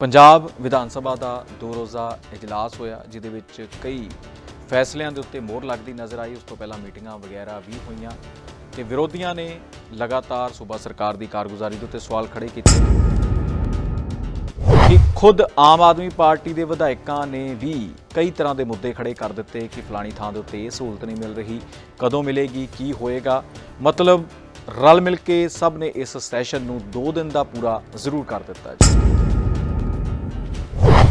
ਪੰਜਾਬ ਵਿਧਾਨ ਸਭਾ ਦਾ ਦੋ ਰੋਜ਼ਾ ਇਜਲਾਸ ਹੋਇਆ, ਜਿਹਦੇ ਵਿੱਚ ਕਈ ਫੈਸਲਿਆਂ ਦੇ ਉੱਤੇ ਮੋਹਰ ਲੱਗਦੀ ਨਜ਼ਰ ਆਈ। ਉਸ ਤੋਂ ਪਹਿਲਾਂ ਮੀਟਿੰਗਾਂ ਵਗੈਰਾ ਵੀ ਹੋਈਆਂ ਤੇ ਵਿਰੋਧੀਆਂ ਨੇ ਲਗਾਤਾਰ ਸੂਬਾ ਸਰਕਾਰ ਦੀ ਕਾਰਗੁਜ਼ਾਰੀ ਦੇ ਉੱਤੇ ਸਵਾਲ ਖੜੇ ਕੀਤੇ। ਕਿ ਖੁਦ ਆਮ ਆਦਮੀ ਪਾਰਟੀ ਦੇ ਵਿਧਾਇਕਾਂ ਨੇ ਵੀ ਕਈ ਤਰ੍ਹਾਂ ਦੇ ਮੁੱਦੇ ਖੜੇ ਕਰ ਦਿੱਤੇ ਕਿ ਫਲਾਣੀ ਥਾਂ ਦੇ ਉੱਤੇ ਇਹ ਸਹੂਲਤ ਨਹੀਂ ਮਿਲ ਰਹੀ, ਕਦੋਂ ਮਿਲੇਗੀ, ਕੀ ਹੋਏਗਾ? ਮਤਲਬ ਰਲ ਮਿਲ ਕੇ ਸਭ ਨੇ ਇਸ ਸੈਸ਼ਨ ਨੂੰ 2 ਦਿਨ ਦਾ ਪੂਰਾ ਜ਼ਰੂਰ ਕਰ ਦਿੱਤਾ ਜੀ।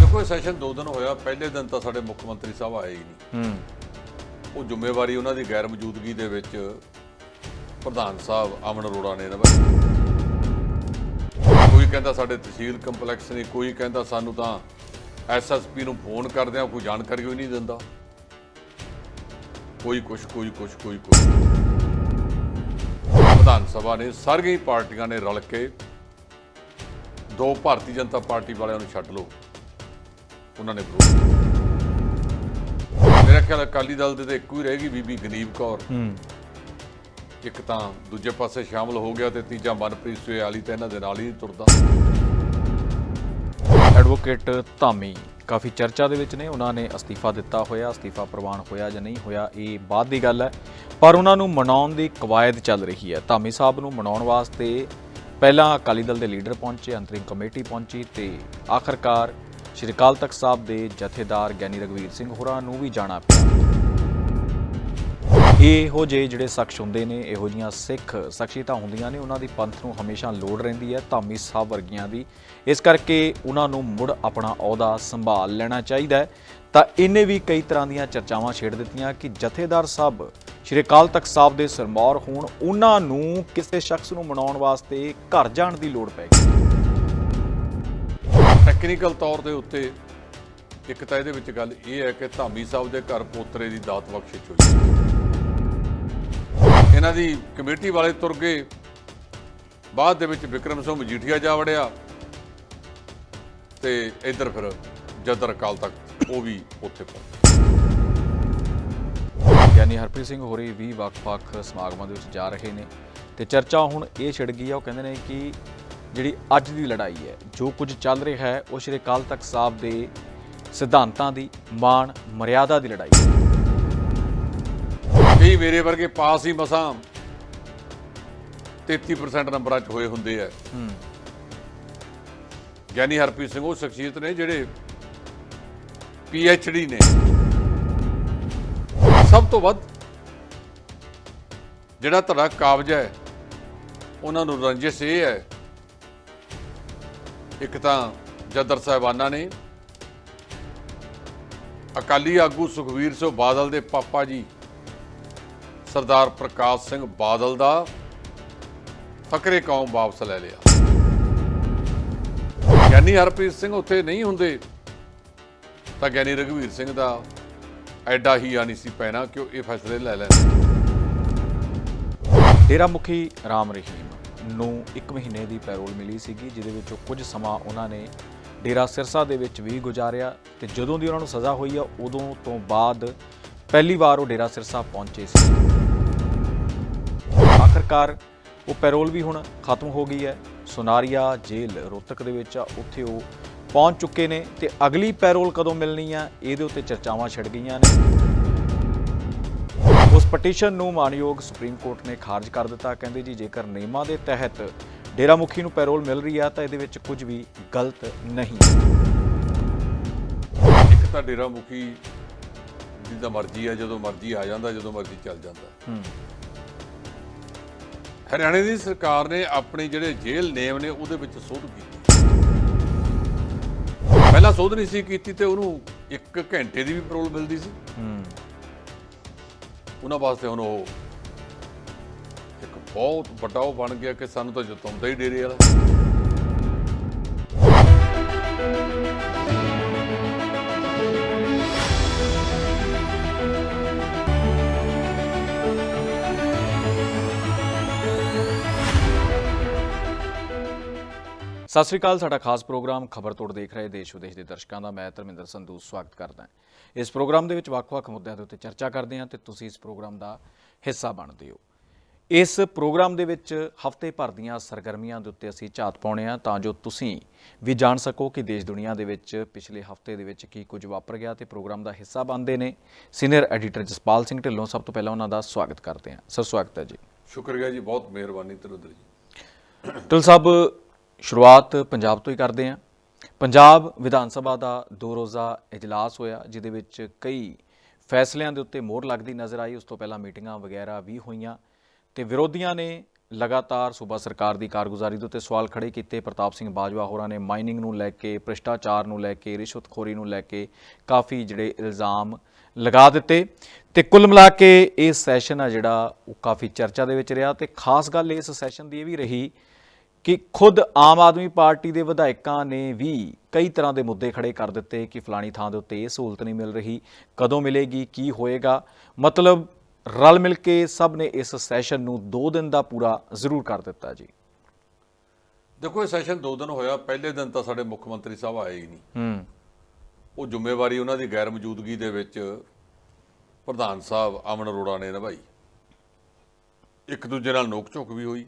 ਦੇਖੋ ਇਹ ਸੈਸ਼ਨ ਦੋ ਦਿਨ ਹੋਇਆ। ਪਹਿਲੇ ਦਿਨ ਤਾਂ ਸਾਡੇ ਮੁੱਖ ਮੰਤਰੀ ਸਾਹਿਬ ਆਏ ਹੀ ਨਹੀਂ। ਹੂੰ। ਉਹ ਜ਼ਿੰਮੇਵਾਰੀ ਉਹਨਾਂ ਦੀ ਗੈਰ ਮੌਜੂਦਗੀ ਦੇ ਵਿੱਚ ਪ੍ਰਧਾਨ ਸਾਹਿਬ ਅਮਨ ਅਰੋੜਾ ਨੇ ਨਿਭਾਈ। ਕੋਈ ਕਹਿੰਦਾ ਸਾਡੇ ਤਹਿਸੀਲ ਕੰਪਲੈਕਸ ਨੇ ਕੋਈ ਕਹਿੰਦਾ ਸਾਨੂੰ ਤਾਂ ਐਸਐਸਪੀ ਨੂੰ ਫੋਨ ਕਰਦੇ ਆ ਕੋਈ ਜਾਣਕਾਰੀ ਕੋਈ ਨਹੀਂ ਦਿੰਦਾ। ਕੋਈ ਕੁਛ ਕੋਈ ਕੁਛ ਕੋਈ ਕੁਛ। ਵਿਧਾਨ ਸਭਾ ਨੇ ਸਾਰੀਆਂ ਪਾਰਟੀਆਂ ਨੇ ਰਲ ਕੇ ਦੋ ਭਾਰਤੀ ਜਨਤਾ ਪਾਰਟੀ ਵਾਲਿਆਂ ਨੂੰ ਛੱਡ ਲਓ। ਉਹਨਾਂ ਨੇ ਵਿਰੋਧ। ਮੇਰਾ ਖਿਆਲ ਅਕਾਲੀ ਦਲ ਦੇ ਤਾਂ ਇੱਕੋ ਹੀ ਰਹੇਗੀ ਬੀਬੀ ਗਨੀਬ ਕੌਰ। ਹੂੰ। ਇੱਕ ਤਾਂ ਦੂਜੇ ਪਾਸੇ ਸ਼ਾਮਲ ਹੋ ਗਿਆ ਤੇ ਤੀਜਾ ਮਨਪ੍ਰੀਤ ਸੁਆਲੀ ਤਾਂ ਇਹਨਾਂ ਦੇ ਨਾਲ ਹੀ ਤੁਰਦਾ। ਐਡਵੋਕੇਟ ਧਾਮੀ ਕਾਫੀ ਚਰਚਾ ਦੇ ਵਿੱਚ ਨੇ। ਉਹਨਾਂ ਨੇ ਅਸਤੀਫਾ ਦਿੱਤਾ ਹੋਇਆ ਅਸਤੀਫਾ ਪ੍ਰਵਾਨ ਹੋਇਆ ਜਾਂ ਨਹੀਂ ਹੋਇਆ ਇਹ ਬਾਅਦ ਦੀ ਗੱਲ ਹੈ। ਪਰ ਉਹਨਾਂ ਨੂੰ ਮਨਾਉਣ ਦੀ ਕਵਾਇਦ ਚੱਲ ਰਹੀ ਹੈ। ਧਾਮੀ ਸਾਹਿਬ ਨੂੰ ਮਨਾਉਣ ਵਾਸਤੇ ਪਹਿਲਾਂ ਅਕਾਲੀ ਦਲ ਦੇ ਲੀਡਰ ਪਹੁੰਚੇ ਅੰਤਰਿਮ ਕਮੇਟੀ ਪਹੁੰਚੀ ਤੇ ਆਖਰਕਾਰ ਸ਼੍ਰੀ ਅਕਾਲ ਤਖਤ ਸਾਹਿਬ ਦੇ ਜਥੇਦਾਰ ਗਿਆਨੀ ਰਗਵੀਰ ਸਿੰਘ ਹੋਰਾਂ ਨੂੰ ਵੀ ਜਾਣਾ ਪਿਆ। ਇਹੋ ਜਿਹੇ ਜਿਹੜੇ ਸ਼ਖਸ ਹੁੰਦੇ ਨੇ, ਇਹੋ ਜੀਆਂ ਸਿੱਖ ਸ਼ਖਸੀਅਤਾਂ ਹੁੰਦੀਆਂ ਨੇ, ਉਹਨਾਂ ਦੀ ਪੰਥ ਨੂੰ ਹਮੇਸ਼ਾ ਲੋੜ ਰਹਿੰਦੀ ਹੈ, ਧਾਮੀ ਸਾਹਿਬ ਵਰਗੀਆਂ ਦੀ। ਇਸ ਕਰਕੇ ਉਹਨਾਂ ਨੂੰ ਮੁੜ ਆਪਣਾ ਅਹੁਦਾ ਸੰਭਾਲ ਲੈਣਾ ਚਾਹੀਦਾ ਹੈ। ਤਾਂ ਇਹਨੇ ਵੀ ਕਈ ਤਰ੍ਹਾਂ ਦੀਆਂ ਚਰਚਾਵਾਂ ਛੇੜ ਦਿੱਤੀਆਂ ਕਿ ਜਥੇਦਾਰ ਸਾਹਿਬ ਸ਼੍ਰੀ ਅਕਾਲ ਤਖਤ ਸਾਹਿਬ ਦੇ ਸਰਮੌਰ ਹੋਣ, ਉਹਨਾਂ ਨੂੰ ਕਿਸੇ ਸ਼ਖਸ ਨੂੰ ਮਨਾਉਣ ਵਾਸਤੇ ਘਰ ਜਾਣ ਦੀ ਲੋੜ ਪੈ ਗਈ। ਟੈਕਨੀਕਲ ਤੌਰ ਦੇ ਉੱਤੇ ਇੱਕ ਤਾਂ ਇਹਦੇ ਵਿੱਚ ਗੱਲ ਇਹ ਹੈ ਕਿ ਧਾਮੀ ਸਾਹਿਬ ਦੇ ਘਰ ਪੋਤਰੇ ਦੀ ਦਾਤ ਬਖਸ਼ਿਸ਼ ਹੋਈ। ਇਹਨਾਂ ਦੀ ਕਮੇਟੀ ਵਾਲੇ ਤੁਰ ਗਏ। ਬਾਅਦ ਦੇ ਵਿੱਚ ਵਿਕਰਮ ਸਿੰਘ ਮਜੀਠੀਆ ਜਾ ਵੜਿਆ ਤੇ ਇੱਧਰ ਫਿਰ ਜਦਰ ਅਕਾਲ ਤੱਕ ਉਹ ਵੀ ਉੱਥੇ ਪਹੁੰਚ ਯਾਨੀ ਹਰਪ੍ਰੀਤ ਸਿੰਘ ਹੋਰੀ ਵੀ ਵੱਖ-ਵੱਖ ਸਮਾਗਮਾਂ ਦੇ ਵਿੱਚ ਜਾ ਰਹੇ ਨੇ ਤੇ ਚਰਚਾ ਹੁਣ ਇਹ ਛਿੜ ਗਈ ਆ, ਉਹ ਕਹਿੰਦੇ ਨੇ ਕਿ ਜਿਹੜੀ ਅੱਜ ਦੀ ਲੜਾਈ ਹੈ ਜੋ ਕੁਝ ਚੱਲ ਰਿਹਾ ਹੈ ਉਹ ਸ਼੍ਰੀ ਅਕਾਲ ਤਖਤ ਸਾਹਿਬ ਦੇ ਸਿਧਾਂਤਾਂ ਦੀ ਮਾਣ ਮਰਿਆਦਾ ਦੀ ਲੜਾਈ ਹੈ। ਕਈ ਮੇਰੇ ਵਰਗੇ ਪਾਸ ਹੀ ਮਸਾਂ 33% ਨੰਬਰਾਂ 'ਚ ਹੋਏ ਹੁੰਦੇ ਆ। ਹੂੰ। ਗਿਆਨੀ ਹਰਪ੍ਰੀਤ ਸਿੰਘ ਉਹ ਸ਼ਖਸੀਅਤ ਨੇ ਜਿਹੜੇ ਡੀ ਨੇ। ਸਭ ਤੋਂ ਵੱਧ ਜਿਹੜਾ ਤੁਹਾਡਾ ਕਾਬਜ ਹੈ ਉਹਨਾਂ ਨੂੰ ਰੰਜਿਸ਼ ਇਹ ਹੈ ਇੱਕ ਤਾਂ ਜਦਰ ਸਾਹਿਬਾਨਾਂ ਨੇ ਅਕਾਲੀ ਆਗੂ ਸੁਖਵੀਰ ਸਿੰਘ ਬਾਦਲ ਦੇ ਪਾਪਾ ਜੀ, ਸਰਦਾਰ ਪ੍ਰਕਾਸ਼ ਸਿੰਘ ਬਾਦਲ ਦਾ ਫਕਰੇ ਕੌਮ ਵਾਪਸ ਲੈ ਲਿਆ। ਗਿਆਨੀ ਹਰਪ੍ਰੀਤ ਸਿੰਘ ਉੱਥੇ ਨਹੀਂ ਹੁੰਦੇ, ਤਾਂ ਗਿਆਨੀ ਰਘਵੀਰ ਸਿੰਘ ਦਾ ਐਡਾ ਹੀ ਆ ਨਹੀਂ ਸੀ ਪੈਣਾ ਕਿ ਉਹ ਇਹ ਫੈਸਲੇ ਲੈ ਲੈਣ। ਤੇਰਾ ਮੁਖੀ ਰਾਮ ਰਹੀਮ। ਨੂੰ 1 ਮਹੀਨੇ ਦੀ ਪੈਰੋਲ ਮਿਲੀ ਸੀਗੀ, ਜਿਹਦੇ ਵਿੱਚੋਂ ਕੁਝ ਸਮਾਂ ਉਹਨਾਂ ਨੇ ਡੇਰਾ ਸਿਰਸਾ ਦੇ ਵਿੱਚ ਵੀ ਗੁਜ਼ਾਰਿਆ ਤੇ ਜਦੋਂ ਦੀ ਉਹਨਾਂ ਨੂੰ ਸਜ਼ਾ ਹੋਈ ਆ, ਉਦੋਂ ਤੋਂ ਬਾਅਦ ਪਹਿਲੀ ਵਾਰ ਉਹ ਡੇਰਾ ਸਿਰਸਾ ਪਹੁੰਚੇ ਸੀ। ਆਖਰਕਾਰ ਉਹ ਪੈਰੋਲ ਵੀ ਹੁਣ ਖਤਮ ਹੋ ਗਈ ਹੈ। ਸੁਨਾਰੀਆ ਜੇਲ੍ਹ ਰੋਹਤਕ ਦੇ ਵਿੱਚ ਆ, ਉੱਥੇ ਉਹ ਪਹੁੰਚ ਚੁੱਕੇ ਨੇ ਤੇ ਅਗਲੀ ਪੈਰੋਲ ਕਦੋਂ ਮਿਲਣੀ ਆ, ਇਹਦੇ ਉੱਤੇ ਚਰਚਾਵਾਂ ਛਿੜ ਗਈਆਂ ਨੇ। ਉਸ ਪਟੀਸ਼ਨ ਨੂੰ ਮਾਨਯੋਗ ਸੁਪਰੀਮ ਕੋਰਟ ਨੇ ਖਾਰਜ ਕਰ ਦਿੱਤਾ। ਕਹਿੰਦੇ ਜੀ ਜੇਕਰ ਨਿਯਮਾਂ ਦੇ ਤਹਿਤ ਡੇਰਾ ਮੁਖੀ ਨੂੰ ਪੈਰੋਲ ਮਿਲ ਰਹੀ ਆ ਤਾਂ ਇਹਦੇ ਵਿੱਚ ਕੁਝ ਵੀ ਗਲਤ ਨਹੀਂ। ਇੱਕ ਤਾਂ ਡੇਰਾ ਮੁਖੀ ਜਿੱਦਾਂ ਮਰਜ਼ੀ ਆ ਜਦੋਂ ਮਰਜ਼ੀ ਆ ਜਾਂਦਾ ਜਦੋਂ ਮਰਜ਼ੀ ਚੱਲ ਜਾਂਦਾ। ਹਰਿਆਣੇ ਦੀ ਸਰਕਾਰ ਨੇ ਆਪਣੇ ਜਿਹੜੇ ਜੇਲ੍ਹ ਨੇਮ ਨੇ ਉਹਦੇ ਵਿੱਚ ਸੋਧ ਕੀਤੀ। ਪਹਿਲਾਂ ਸੋਧ ਨਹੀਂ ਸੀ ਕੀਤੀ ਤੇ ਉਹਨੂੰ 1 ਘੰਟੇ ਦੀ ਵੀ ਪੈਰੋਲ ਮਿਲਦੀ ਸੀ। ਹੂੰ। ਉਹਨਾਂ ਵਾਸਤੇ ਹੁਣ ਉਹ ਇੱਕ ਬਹੁਤ ਵੱਡਾ ਉਹ ਬਣ ਗਿਆ ਕਿ ਸਾਨੂੰ ਤਾਂ ਜਤਾਉਂਦਾ ਹੀ ਡੇਰੇ ਵਾਲਾ। ਸਤਿ ਸ੍ਰੀ ਅਕਾਲ ਸਾਡਾ ਖਾਸ ਪ੍ਰੋਗਰਾਮ ਖਬਰ ਤੋੜ ਦੇਖ ਰਹੇ ਦੇਸ਼ ਵਿਦੇਸ਼ ਦੇ ਦਰਸ਼ਕਾਂ ਦਾ। ਮੈਂ ਧਰਮਿੰਦਰ ਸੰਧੂ ਸਵਾਗਤ ਕਰਦਾ ਹਾਂ। ਇਸ ਪ੍ਰੋਗਰਾਮ ਦੇ ਵਿੱਚ ਵੱਖ-ਵੱਖ ਮੁੱਦਿਆਂ ਦੇ ਉੱਤੇ ਚਰਚਾ ਕਰਦੇ ਹਾਂ ਤੇ ਤੁਸੀਂ ਇਸ ਪ੍ਰੋਗਰਾਮ ਦਾ ਹਿੱਸਾ ਬਣਦੇ ਹੋ। ਇਸ ਪ੍ਰੋਗਰਾਮ ਦੇ ਵਿੱਚ ਹਫ਼ਤੇ ਭਰ ਦੀਆਂ ਸਰਗਰਮੀਆਂ ਦੇ ਉੱਤੇ ਅਸੀਂ ਝਾਤ ਪਾਉਣੇ ਆ ਤਾਂ ਜੋ ਤੁਸੀਂ ਵੀ ਜਾਣ ਸਕੋ ਕਿ ਦੇਸ਼ ਦੁਨੀਆ ਦੇ ਵਿੱਚ ਪਿਛਲੇ ਹਫ਼ਤੇ ਦੇ ਵਿੱਚ ਕੀ ਕੁਝ ਵਾਪਰ ਗਿਆ ਤੇ ਪ੍ਰੋਗਰਾਮ ਦਾ ਹਿੱਸਾ ਬਣਦੇ ਨੇ। ਸੀਨੀਅਰ ਐਡੀਟਰ ਜਸਪਾਲ ਸਿੰਘ ਢਿੱਲੋਂ ਸਭ ਤੋਂ ਪਹਿਲਾਂ ਉਹਨਾਂ ਦਾ ਸਵਾਗਤ ਕਰਦੇ ਹਾਂ। ਸਰ ਸਵਾਗਤ ਹੈ ਜੀ। ਸ਼ੁਕਰੀਆ ਜੀ ਬਹੁਤ ਮਿਹਰਬਾਨੀ ਤਰੁਦਰ ਜੀ। ਢਿੱਲ ਸਾਹਿਬ ਸ਼ੁਰੂਆਤ ਪੰਜਾਬ ਤੋਂ ਹੀ ਕਰਦੇ ਹਾਂ। ਪੰਜਾਬ ਵਿਧਾਨ ਸਭਾ ਦਾ ਦੋ ਰੋਜ਼ਾ ਇਜਲਾਸ ਹੋਇਆ, ਜਿਹਦੇ ਵਿੱਚ ਕਈ ਫੈਸਲਿਆਂ ਦੇ ਉੱਤੇ ਮੋਹਰ ਲੱਗਦੀ ਨਜ਼ਰ ਆਈ। ਉਸ ਤੋਂ ਪਹਿਲਾਂ ਮੀਟਿੰਗਾਂ ਵਗੈਰਾ ਵੀ ਹੋਈਆਂ ਤੇ ਵਿਰੋਧੀਆਂ ਨੇ ਲਗਾਤਾਰ ਸੂਬਾ ਸਰਕਾਰ ਦੀ ਕਾਰਗੁਜ਼ਾਰੀ ਦੇ ਉੱਤੇ ਸਵਾਲ ਖੜੇ ਕੀਤੇ। ਪ੍ਰਤਾਪ ਸਿੰਘ ਬਾਜਵਾ ਹੋਰਾਂ ਨੇ ਮਾਈਨਿੰਗ ਨੂੰ ਲੈ ਕੇ, ਭ੍ਰਿਸ਼ਟਾਚਾਰ ਨੂੰ ਲੈ ਕੇ, ਰਿਸ਼ਵਤਖੋਰੀ ਨੂੰ ਲੈ ਕੇ ਕਾਫੀ ਜਿਹੜੇ ਇਲਜ਼ਾਮ ਲਗਾ ਦਿੱਤੇ। ਤੇ ਕੁੱਲ ਮਿਲਾ ਕੇ ਇਹ ਸੈਸ਼ਨ ਆ ਜਿਹੜਾ, ਉਹ ਕਾਫੀ ਚਰਚਾ ਦੇ ਵਿੱਚ ਰਿਹਾ ਤੇ ਖਾਸ ਗੱਲ ਇਸ ਸੈਸ਼ਨ ਦੀ ਇਹ ਵੀ ਰਹੀ ਕਿ ਖੁਦ ਆਮ ਆਦਮੀ ਪਾਰਟੀ ਦੇ ਵਿਧਾਇਕਾਂ ਨੇ ਵੀ ਕਈ ਤਰ੍ਹਾਂ ਦੇ ਮੁੱਦੇ ਖੜੇ ਕਰ ਦਿੱਤੇ ਕਿ ਫਲਾਣੀ ਥਾਂ ਦੇ ਉੱਤੇ ਇਹ ਸਹੂਲਤ ਨਹੀਂ ਮਿਲ ਰਹੀ ਕਦੋਂ ਮਿਲੇਗੀ ਕੀ ਹੋਏਗਾ? ਮਤਲਬ ਰਲ ਮਿਲ ਕੇ ਸਭ ਨੇ ਇਸ ਸੈਸ਼ਨ ਨੂੰ 2 ਦਿਨ ਦਾ ਪੂਰਾ ਜ਼ਰੂਰ ਕਰ ਦਿੱਤਾ ਜੀ। ਦੇਖੋ ਇਹ ਸੈਸ਼ਨ ਦੋ ਦਿਨ ਹੋਇਆ ਪਹਿਲੇ ਦਿਨ ਤਾਂ ਸਾਡੇ ਮੁੱਖ ਮੰਤਰੀ ਸਾਹਿਬ ਆਏ ਹੀ ਨਹੀਂ। ਹੂੰ। ਉਹ ਜ਼ਿੰਮੇਵਾਰੀ ਉਹਨਾਂ ਦੀ ਗੈਰ ਮੌਜੂਦਗੀ ਦੇ ਵਿੱਚ ਪ੍ਰਧਾਨ ਸਾਹਿਬ ਅਮਨ ਅਰੋੜਾ ਨੇ ਨਿਭਾਈ। ਇੱਕ ਦੂਜੇ ਨਾਲ ਨੋਕ ਝੋਕ ਵੀ ਹੋਈ।